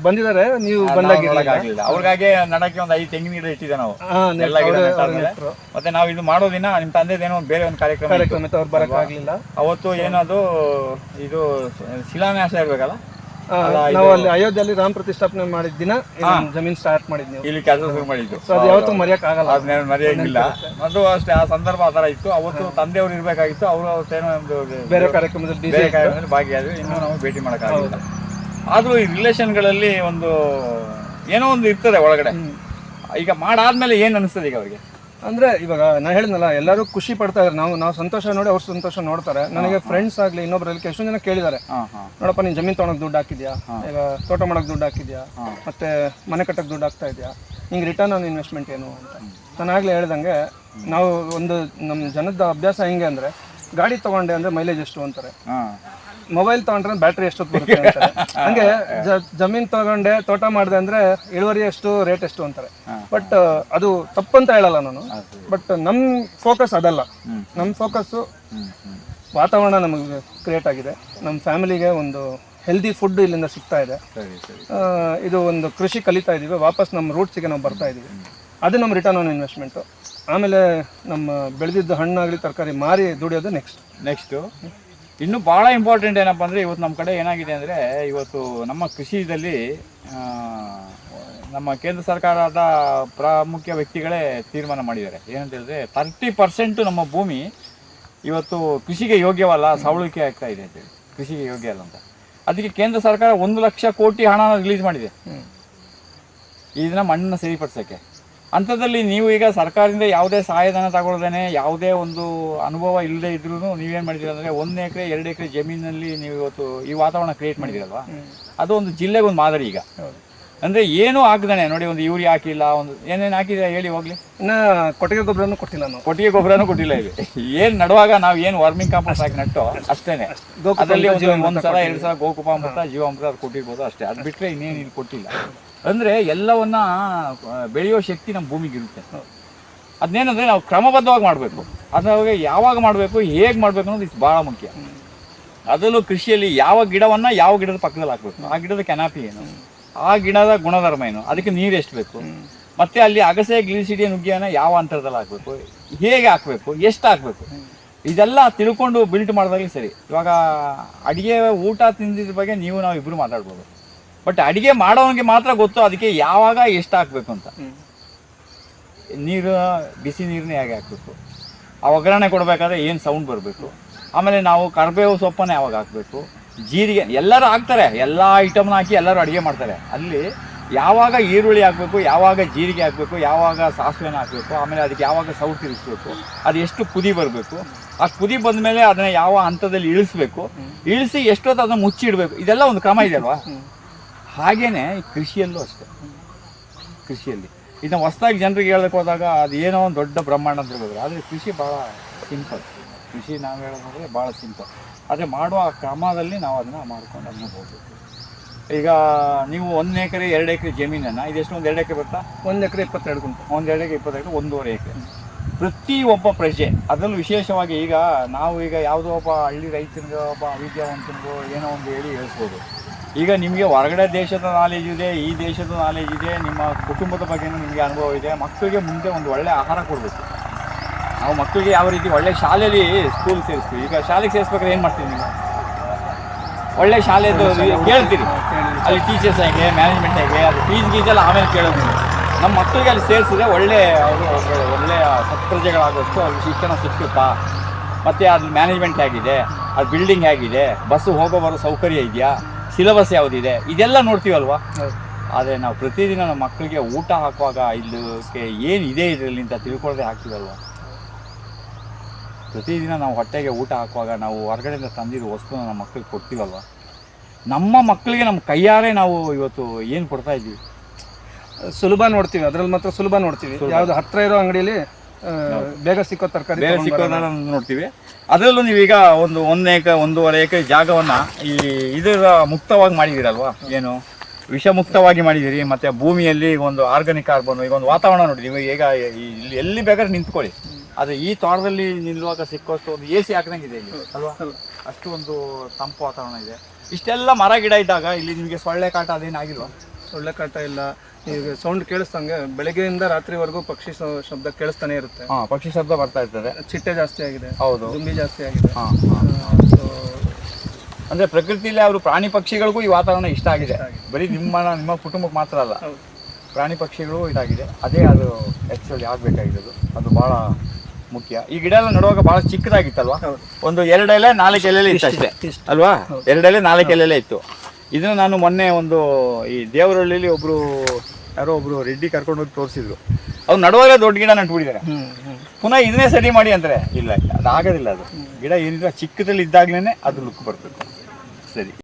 ಬಂದಿದ್ದಾರೆ ನೀವು ಬಂದಾಗ ಬಂದಾಗಿರಲಿಲ್ಲ ನೋಡಕ್ಕಾಗ್ಲಿಲ್ಲ ಅವ್ರಿಗಾಗೆ ನಡಕ್ಕೆ ಒಂದು ಐದು ತೆಂಗಿನ ಗಿಡ ಇಟ್ಟಿದ್ದೆ ನಾವು. ಹಾ ಎಲ್ಲ ಗಿಡ ನೆಟ್ಟಾದ್ಮೇಲೆ. ಮತ್ತೆ ನಾವು ಇದು ಮಾಡೋದಿನ ನಿಮ್ಮ ತಂದೆದೇನೋ ಒಂದು ಬೇರೆ ಒಂದು ಕಾರ್ಯಕ್ರಮ ಇತ್ತು. ಕಾರ್ಯಕ್ರಮ ಅವ್ರು ಬರಕ್ ಆಗ್ಲಿಲ್ಲ. ಅವತ್ತು ಏನದು ಇದು ಶಿಲಾನ್ಯಾಸ ಇರ್ಬೇಕಲ್ಲ? ನಾವು ಅಲ್ಲಿ ಅಯೋಧ್ಯೆಯಲ್ಲಿ ರಾಮ ಪ್ರತಿಷ್ಠಾಪನೆ ಮಾಡಿದ ದಿನ ಜಮೀನ್ ಸ್ಟಾರ್ಟ್ ಮಾಡಿದ್ ನೀವು. ಇಲ್ಲಿ ಕೆಲಸ ಶುರು ಮಾಡಿದ್ದು. ಸೊ ಅದು ಯಾವತ್ತೂ ಮರೆಯಕ್ ಆಗಲ್ಲ. ಅದನ್ನ ಮರೆಯಂಗಿಲ್ಲ. ಅದು ಅಷ್ಟೇ ಆ ಸಂದರ್ಭ ಆ ಥರ ಇತ್ತು. ಅವತ್ತು ತಂದೆಯವರು ಇರಬೇಕಾಗಿತ್ತು. ಅವರು ಅವತ್ತೇನೋ ಒಂದು ಬೇರೆ ಕಾರ್ಯಕ್ರಮದಲ್ಲಿ ಬೇರೆ ಕಾರ್ಯಕ್ರಮದಲ್ಲಿ ಭಾಗಿಯಾದ್ರು. ಇನ್ನೂ ನಾವು ಭೇಟಿ ಮಾಡೋಕ್ಕಾಗಲ್ಲ. ಆದರೂ ಈ ರಿಲೇಷನ್ಗಳಲ್ಲಿ ಒಂದು ಏನೋ ಒಂದು ಇರ್ತದೆ ಒಳಗಡೆ. ಈಗ ಮಾಡಾದ್ಮೇಲೆ ಏನು ಅನಿಸ್ತದೆ ಈಗ ಅವ್ರಿಗೆ? ಅಂದ್ರೆ ಇವಾಗ ನಾನು ಹೇಳಿದ್ನಲ್ಲ ಎಲ್ಲರೂ ಖುಷಿ ಪಡ್ತಾ ಇದ್ದಾರೆ ನಾವು ನಾವು ಸಂತೋಷ ನೋಡಿ ಅವ್ರು ಸಂತೋಷ ನೋಡ್ತಾರೆ. ನನಗೆ ಫ್ರೆಂಡ್ಸ್ ಆಗ್ಲಿ ಇನ್ನೊಬ್ರಲ್ಲಿ ಎಷ್ಟೊಂದು ಜನ ಕೇಳಿದ್ದಾರೆ. ನೋಡಪ್ಪ ನೀನ್ ಜಮೀನ್ ತಗೊಳಕ್ ದುಡ್ಡು ಹಾಕಿದ್ಯಾ? ಈಗ ತೋಟ ಮಾಡೋಕ್ಕೆ ದುಡ್ಡು ಹಾಕಿದ್ಯಾ? ಮತ್ತೆ ಮನೆ ಕಟ್ಟಕ್ ದುಡ್ಡು ಹಾಕ್ತಾ ಇದೆಯಾ? ನಿಂಗೆ ರಿಟರ್ನ್ ಆನ್ ಇನ್ವೆಸ್ಟ್ಮೆಂಟ್ ಏನು ಅಂತ. ನಾನು ಆಗ್ಲೇ ಹೇಳ್ದಂಗೆ ನಾವು ಒಂದು ನಮ್ಮ ಜನದ ಅಭ್ಯಾಸ ಹೆಂಗೆ ಅಂದ್ರೆ ಗಾಡಿ ತಗೊಂಡೆ ಅಂದ್ರೆ ಮೈಲೇಜ್ ಎಷ್ಟು ಅಂತಾರೆ. ಮೊಬೈಲ್ ತಗೊಂಡ್ರೆ ಬ್ಯಾಟ್ರಿ ಎಷ್ಟೊತ್ತು ಬರುತ್ತೆ ಅಂತಾರೆ. ಹಂಗೆ ಜ- ಜಮೀನ್ ತಗೊಂಡೆ ತೋಟ ಮಾಡಿದೆ ಅಂದ್ರೆ ಇಳುವರಿ ಎಷ್ಟು ರೇಟ್ ಎಷ್ಟು ಅಂತಾರೆ. ಬಟ್ ಅದು ತಪ್ಪಂತ ಹೇಳಲ್ಲ ನಾನು. ಬಟ್ ನಮ್ ಫೋಕಸ್ ಅದಲ್ಲ. ನಮ್ ಹ್ಞೂ ವಾತಾವರಣ ನಮಗೆ ಕ್ರಿಯೇಟ್ ಆಗಿದೆ. ನಮ್ಮ ಫ್ಯಾಮಿಲಿಗೆ ಒಂದು ಹೆಲ್ದಿ ಫುಡ್ ಇಲ್ಲಿಂದ ಸಿಗ್ತಾ ಇದೆ. ಇದು ಒಂದು ಕೃಷಿ ಕಲಿತಾ ಇದ್ದೀವಿ ವಾಪಸ್ ನಮ್ಮ ರೂಟ್ಸಿಗೆ ನಾವು ಬರ್ತಾ ಇದೀವಿ. ಅದು ನಮ್ಮ ರಿಟರ್ನ್ ಆನ್ ಇನ್ವೆಸ್ಟ್ಮೆಂಟು ಆಮೇಲೆ ನಮ್ಮ ಬೆಳೆದಿದ್ದ ಹಣ್ಣಾಗಲಿ ತರಕಾರಿ ಮಾರಿ ದುಡಿಯೋದು ನೆಕ್ಸ್ಟ್ ನೆಕ್ಸ್ಟು ಇನ್ನು ಭಾಳ ಇಂಪಾರ್ಟೆಂಟ್ ಏನಪ್ಪ ಅಂದರೆ ಇವತ್ತು ನಮ್ಮ ಕಡೆ ಏನಾಗಿದೆ ಅಂದರೆ ಇವತ್ತು ನಮ್ಮ ಕೃಷಿದಲ್ಲಿ ನಮ್ಮ ಕೇಂದ್ರ ಸರ್ಕಾರದ ಪ್ರಾಮುಖ್ಯ ವ್ಯಕ್ತಿಗಳೇ ತೀರ್ಮಾನ ಮಾಡಿದ್ದಾರೆ. ಏನಂತ ಹೇಳಿದ್ರೆ ತರ್ಟಿ ಪರ್ಸೆಂಟು ನಮ್ಮ ಭೂಮಿ ಇವತ್ತು ಕೃಷಿಗೆ ಯೋಗ್ಯವಲ್ಲ ಸವಳಿಕೆ ಆಗ್ತಾ ಇದೆ ಅಂತೇಳಿ ಕೃಷಿಗೆ ಯೋಗ್ಯ ಅಲ್ಲ ಅಂತ. ಅದಕ್ಕೆ ಕೇಂದ್ರ ಸರ್ಕಾರ ಒಂದು ಲಕ್ಷ ಕೋಟಿ ಹಣ ರಿಲೀಸ್ ಮಾಡಿದೆ. ಇದನ್ನ ಮಣ್ಣನ್ನು ಸರಿಪಡಿಸೋಕ್ಕೆ. ಅಂಥದ್ದಲ್ಲಿ ನೀವು ಈಗ ಸರ್ಕಾರದಿಂದ ಯಾವುದೇ ಸಹಾಯಧನ ತಗೊಳ್ದೇನೆ ಯಾವುದೇ ಒಂದು ಅನುಭವ ಇಲ್ಲದೆ ಇದ್ರೂ ನೀವೇನು ಮಾಡಿದ್ದೀರ ಅಂದರೆ ಒಂದು ಎಕರೆ ಎರಡು ಎಕರೆ ಜಮೀನಲ್ಲಿ ನೀವು ಇವತ್ತು ಈ ವಾತಾವರಣ ಕ್ರಿಯೇಟ್ ಮಾಡಿದ್ದೀರಲ್ವಾ? ಅದು ಒಂದು ಜಿಲ್ಲೆಗೆ ಒಂದು ಮಾದರಿ ಈಗ. ಅಂದರೆ ಏನೂ ಹಾಕ್ದಾನೆ ನೋಡಿ ಒಂದು ಯೂರಿಯಾ ಹಾಕಿಲ್ಲ ಒಂದು ಏನೇನು ಹಾಕಿದ್ರೆ ಹೇಳಿ ಹೋಗ್ಲಿ. ಇನ್ನ ಕೊಟ್ಟಿಗೆ ಗೊಬ್ಬರನೂ ಕೊಟ್ಟಿಲ್ಲ ನಾವು ಕೊಟ್ಟಿಗೆ ಗೊಬ್ಬರನೂ ಕೊಟ್ಟಿಲ್ಲ ಇದೆ ಏನು ನಡುವಾಗ ನಾವು ಏನು ವಾರ್ಮಿಂಗ್ ಕಾಂಪೌಂಡ್ ಹಾಕಿ ನಟ್ಟು ಅಷ್ಟೇನೆ. ಅದರಲ್ಲಿ ಒಂದು ಸಲ ಎರಡು ಸಲ ಗೋಕುಪಾಮೃತ ಜೀವಾಮೃತ ಅದು ಕೊಟ್ಟಿರ್ಬೋದು ಅಷ್ಟೇ. ಅದು ಬಿಟ್ಟರೆ ಇನ್ನೇನು ಇಲ್ಲಿ ಕೊಟ್ಟಿಲ್ಲ. ಅಂದ್ರೆ ಎಲ್ಲವನ್ನ ಬೆಳೆಯೋ ಶಕ್ತಿ ನಮ್ಮ ಭೂಮಿಗೆ ಇರುತ್ತೆ. ಅದನ್ನೇನಂದರೆ ನಾವು ಕ್ರಮಬದ್ಧವಾಗಿ ಮಾಡಬೇಕು. ಅದ್ರಾಗ ಯಾವಾಗ ಮಾಡಬೇಕು ಹೇಗೆ ಮಾಡಬೇಕು ಅನ್ನೋದು ಇದು ಭಾಳ ಮುಖ್ಯ. ಅದರಲ್ಲೂ ಕೃಷಿಯಲ್ಲಿ ಯಾವ ಗಿಡವನ್ನ ಯಾವ ಗಿಡದ ಪಕ್ಕದಲ್ಲಿ ಹಾಕಬೇಕು? ಆ ಗಿಡದ ಕೆನಾಪಿ ಏನು? ಆ ಗಿಡದ ಗುಣಧರ್ಮ ಏನು? ಅದಕ್ಕೆ ನೀರು ಎಷ್ಟು ಬೇಕು? ಮತ್ತೆ ಅಲ್ಲಿ ಅಗಸೆ ಗ್ಲಿಸಿಡಿಯ ನುಗ್ಗಿಯನ್ನು ಯಾವ ಅಂತರದಲ್ಲಿ ಹಾಕಬೇಕು? ಹೇಗೆ ಹಾಕಬೇಕು? ಎಷ್ಟು ಹಾಕಬೇಕು? ಇದೆಲ್ಲ ತಿಳ್ಕೊಂಡು ಬಿಲ್ಟ್ ಮಾಡಿದಾಗಲೇ ಸರಿ. ಇವಾಗ ಅಡಿಗೆ ಊಟ ತಿಂದಿದ್ರ ಬಗ್ಗೆ ನೀವು ನಾವು ಇಬ್ಬರು ಮಾತಾಡ್ಬೋದು. ಬಟ್ ಅಡಿಗೆ ಮಾಡೋನಿಗೆ ಮಾತ್ರ ಗೊತ್ತು ಅದಕ್ಕೆ ಯಾವಾಗ ಎಷ್ಟು ಹಾಕಬೇಕು ಅಂತ. ನೀರು ಬಿಸಿ ನೀರನ್ನೇ ಹೇಗೆ ಹಾಕಬೇಕು? ಆ ಒಗ್ಗರಣೆ ಕೊಡಬೇಕಾದ್ರೆ ಏನು ಸೌಂಡ್ ಬರಬೇಕು? ಆಮೇಲೆ ನಾವು ಕರಿಬೇವು ಸೊಪ್ಪನ್ನು ಯಾವಾಗ ಹಾಕಬೇಕು? ಜೀರಿಗೆ ಎಲ್ಲರೂ ಹಾಕ್ತಾರೆ, ಎಲ್ಲ ಐಟಮ್ನ ಹಾಕಿ ಎಲ್ಲರೂ ಅಡುಗೆ ಮಾಡ್ತಾರೆ. ಅಲ್ಲಿ ಯಾವಾಗ ಈರುಳ್ಳಿ ಹಾಕಬೇಕು, ಯಾವಾಗ ಜೀರಿಗೆ ಹಾಕಬೇಕು, ಯಾವಾಗ ಸಾಸಿವೆನ ಹಾಕಬೇಕು, ಆಮೇಲೆ ಅದಕ್ಕೆ ಯಾವಾಗ ಸೌಟ್ ಇರಿಸ್ಬೇಕು, ಅದು ಎಷ್ಟು ಕುದಿ ಬರಬೇಕು, ಆ ಕುದಿ ಬಂದ ಮೇಲೆ ಅದನ್ನು ಯಾವ ಹಂತದಲ್ಲಿ ಇಳಿಸ್ಬೇಕು, ಇಳಿಸಿ ಎಷ್ಟೊತ್ತು ಅದನ್ನು ಮುಚ್ಚಿಡಬೇಕು, ಇದೆಲ್ಲ ಒಂದು ಕ್ರಮ ಇದೆಯಲ್ವಾ ಹಾಗೇನೆ ಈ ಕೃಷಿಯಲ್ಲೂ ಅಷ್ಟೇ. ಕೃಷಿಯಲ್ಲಿ. ಇದನ್ನ ಹೊಸದಾಗಿ ಜನರಿಗೆ ಹೇಳಕ್ಕೆ ಹೋದಾಗ ಅದು ಏನೋ ಒಂದು ದೊಡ್ಡ ಬ್ರಹ್ಮಾಂಡ ಅಂತ ಹೇಳ್ಬೋದು. ಆದರೆ ಕೃಷಿ ಭಾಳ ಸಿಂಪಲ್ ಕೃಷಿ ನಾವು ಹೇಳೋದಂದ್ರೆ ಭಾಳ ಸಿಂಪಲ್ ಆದರೆ ಮಾಡುವ ಕ್ರಮದಲ್ಲಿ ನಾವು ಅದನ್ನು ಮಾಡ್ಕೊಂಡು ಅದನ್ನ ಹೋಗ್ಬೇಕು. ಈಗ ನೀವು ಒಂದು ಎಕರೆ ಎರಡು ಎಕರೆ ಜಮೀನನ್ನು ಇದೆಷ್ಟು ಒಂದು ಎರಡು ಎಕರೆ ಬರ್ತಾ ಒಂದು ಎಕರೆ ಇಪ್ಪತ್ತೆರಡು ಗುಂಟೆ. ಒಂದು ಎರಡು ಎಕರೆ ಇಪ್ಪತ್ತೆರಡು ಒಂದೂವರೆ ಎಕರೆ. ಪ್ರತಿ ಒಬ್ಬ ಪ್ರಜೆ ಅದರಲ್ಲೂ ವಿಶೇಷವಾಗಿ ಈಗ ನಾವು ಈಗ ಯಾವುದೋ ಒಬ್ಬ ಹಳ್ಳಿ ರೈತನಿಗೋ ಒಬ್ಬ ಅವಿದ್ಯಾವಂತನಿಗೋ ಏನೋ ಒಂದು ಹೇಳಿ ಹೇಳ್ಬೋದು. ಈಗ ನಿಮಗೆ ಹೊರಗಡೆ ದೇಶದ ನಾಲೆಜ್ ಇದೆ ಈ ದೇಶದ ನಾಲೆಜ್ ಇದೆ ನಿಮ್ಮ ಕುಟುಂಬದ ಬಗ್ಗೆನೂ ನಿಮಗೆ ಅನುಭವ ಇದೆ ಮಕ್ಕಳಿಗೆ ಮುಂದೆ ಒಂದು ಒಳ್ಳೆಯ ಆಹಾರ ಕೊಡಬೇಕು. ನಾವು ಮಕ್ಕಳಿಗೆ ಯಾವ ರೀತಿ ಒಳ್ಳೆ ಶಾಲೆಯಲ್ಲಿ ಸ್ಕೂಲ್ ಸೇರಿಸ್ತೀವಿ. ಈಗ ಶಾಲೆಗೆ ಸೇರಿಸ್ಬೇಕಾದ್ರೆ ಏನು ಮಾಡ್ತೀವಿ ನೀವು? ಒಳ್ಳೆ ಶಾಲೆದು ಕೇಳ್ತೀರಿ. ಅಲ್ಲಿ ಟೀಚರ್ಸ್ ಹೇಗೆ ಮ್ಯಾನೇಜ್ಮೆಂಟ್ ಹೇಗೆ ಅದು ಫೀಸ್ ಗೀಸೆಲ್ಲ ಆಮೇಲೆ ಕೇಳೋದು ನೀವು. ನಮ್ಮ ಮಕ್ಕಳಿಗೆ ಅಲ್ಲಿ ಸೇರಿಸಿದ್ರೆ ಒಳ್ಳೆ ಅವರು ಒಳ್ಳೆಯ ಸತ್ಪ್ರಜೆಗಳಾಗೋಷ್ಟು ಅವ್ರಿಗೆ ಶಿಕ್ಷಣ ಸಿಕ್ಕುತ್ತಾ? ಮತ್ತು ಅದ್ರ ಮ್ಯಾನೇಜ್ಮೆಂಟ್ ಹೇಗಿದೆ ಅದು ಬಿಲ್ಡಿಂಗ್ ಹೇಗಿದೆ ಬಸ್ಸು ಹೋಗೋ ಬರೋ ಸೌಕರ್ಯ ಇದೆಯಾ? ಸಿಲೆಬಸ್ ಯಾವುದಿದೆ? ಇದೆಲ್ಲ ನೋಡ್ತೀವಲ್ವಾ. ಆದರೆ ನಾವು ಪ್ರತಿದಿನ ನಮ್ಮ ಮಕ್ಕಳಿಗೆ ಊಟ ಹಾಕುವಾಗ ಇಲ್ಲಕ್ಕೆ ಏನಿದೆ ಇದೆ ಇದರಲ್ಲಿ ಅಂತ ತಿಳ್ಕೊಳ್ಳದೆ ಹಾಕ್ತೀವಲ್ವಾ ಪ್ರತಿದಿನ ನಾವು ಹೊಟ್ಟೆಗೆ ಊಟ ಹಾಕುವಾಗ ನಾವು ಹೊರಗಡೆಯಿಂದ ತಂದಿರೋ ವಸ್ತುನ ನಮ್ಮ ಮಕ್ಕಳಿಗೆ ಕೊಡ್ತೀವಲ್ವ? ನಮ್ಮ ಮಕ್ಕಳಿಗೆ ನಮ್ಮ ಕೈಯಾರೆ ನಾವು ಇವತ್ತು ಏನು ಕೊಡ್ತಾ ಇದ್ದೀವಿ? ಸುಲಭ ನೋಡ್ತೀವಿ ಅದ್ರಲ್ಲಿ ಮಾತ್ರ ಸುಲಭ ನೋಡ್ತೀವಿ. ಯಾವ್ದು ಹತ್ರ ಇರೋ ಅಂಗಡಿಯಲ್ಲಿ ಬೇಗ ಸಿಕ್ಕೋ ತರಕಾರಿ ಬೇಗ ಸಿಕ್ಕೋದನ್ನ ನೋಡ್ತೀವಿ. ಅದರಲ್ಲೂ ನೀವೀಗ ಒಂದು ಒಂದು ಏಕರೆ ಒಂದೂವರೆ ಎಕರೆ ಜಾಗವನ್ನು ಈ ಇದರ ಮುಕ್ತವಾಗಿ ಮಾಡಿದ್ದೀರಲ್ವಾ? ಏನು? ವಿಷಮುಕ್ತವಾಗಿ ಮಾಡಿದ್ದೀರಿ ಮತ್ತು ಭೂಮಿಯಲ್ಲಿ ಒಂದು ಆರ್ಗಾನಿಕ್ ಕಾರ್ಬನ್ ಈಗ ಒಂದು ವಾತಾವರಣ ನೋಡಿದ್ದೀವಿ. ಈಗ ಇಲ್ಲಿ ಎಲ್ಲಿ ಬೇಕಾದ್ರೆ ನಿಂತ್ಕೊಳ್ಳಿ. ಆದರೆ ಈ ತೋಟದಲ್ಲಿ ನಿಲ್ಲುವಾಗ ಸಿಕ್ಕೋಷ್ಟು ಒಂದು ಎ ಸಿ ಹಾಕ್ದಂಗಿದೆ ಇಲ್ಲಿ ಅಲ್ವಾ? ಅಷ್ಟು ಒಂದು ತಂಪು ವಾತಾವರಣ ಇದೆ. ಇಷ್ಟೆಲ್ಲ ಮರ ಗಿಡ ಇದ್ದಾಗ ಇಲ್ಲಿ ನಿಮಗೆ ಸೊಳ್ಳೆ ಕಾಟ ಅದೇನಾಗಿಲ್ವಾ ಸೊಳ್ಳೆ ಕಾಟ ಇಲ್ಲ. ಈಗ ಸೌಂಡ್ ಕೇಳಿಸ್ದಂಗೆ ಬೆಳಗ್ಗೆಯಿಂದ ರಾತ್ರಿವರೆಗೂ ಪಕ್ಷಿ ಶಬ್ದ ಕೇಳಿಸ್ತಾನೆ ಇರುತ್ತೆ. ಹಾಂ ಪಕ್ಷಿ ಶಬ್ದ ಬರ್ತಾ ಇರ್ತದೆ. ಚಿಟ್ಟೆ ಜಾಸ್ತಿ ಆಗಿದೆ. ಹೌದು. ದುಂಬಿ ಜಾಸ್ತಿ ಆಗಿದೆ. ಅಂದ್ರೆ ಪ್ರಕೃತಿಯಲ್ಲಿ ಅವರು ಪ್ರಾಣಿ ಪಕ್ಷಿಗಳಿಗೂ ಈ ವಾತಾವರಣ ಇಷ್ಟ ಆಗಿದೆ. ಬರೀ ನಿಮ್ಮ ನಿಮ್ಮ ಕುಟುಂಬಕ್ಕೆ ಮಾತ್ರ ಅಲ್ಲ. ಪ್ರಾಣಿ ಪಕ್ಷಿಗಳು ಇದಾಗಿದೆ. ಅದೇ ಅದು ಆ್ಯಕ್ಚುಲಿ ಆಗಬೇಕಾಗಿರೋದು. ಅದು ಭಾಳ ಮುಖ್ಯ. ಈ ಗಿಡ ಎಲ್ಲ ನಡುವಾಗ ಬಹಳ ಚಿಕ್ಕದಾಗಿತ್ತಲ್ವಾ. ಒಂದು ಎರಡೆಲೆ ಎಲೆ ನಾಲ್ಕು ಎಲೆ ಇತ್ತು ಅಷ್ಟೇ. ಅಲ್ವಾ? ಎರಡೆಲೆ ಎಲೆ ನಾಲ್ಕು ಎಲೆ ಇತ್ತು. ಇದನ್ನು ನಾನು ಮೊನ್ನೆ ಒಂದು ಈ ದೇವರಹಳ್ಳಿಲಿ ಒಬ್ರು ಯಾರೋ ಒಬ್ರು ರೆಡ್ಡಿ ಕರ್ಕೊಂಡು ಹೋಗಿ ತೋರಿಸಿದ್ರು. ಅವ್ರು ನಡುವಾಗ ದೊಡ್ಡ ಗಿಡ ನಟ್ಬಿಟ್ಟಿದ್ದಾರೆ. ಪುನಃ ಇದನ್ನೇ ಸರಿ ಮಾಡಿ ಅಂದರೆ ಇಲ್ಲ ಇಲ್ಲ. ಅದು. ಆಗೋದಿಲ್ಲ ಅದು ಗಿಡ ಏನಿದ್ರೆ ಚಿಕ್ಕದಲ್ಲಿ ಇದ್ದಾಗಲೇ ಅದು ಲುಕ್ ಬರ್ತದೆ. ಸರಿ.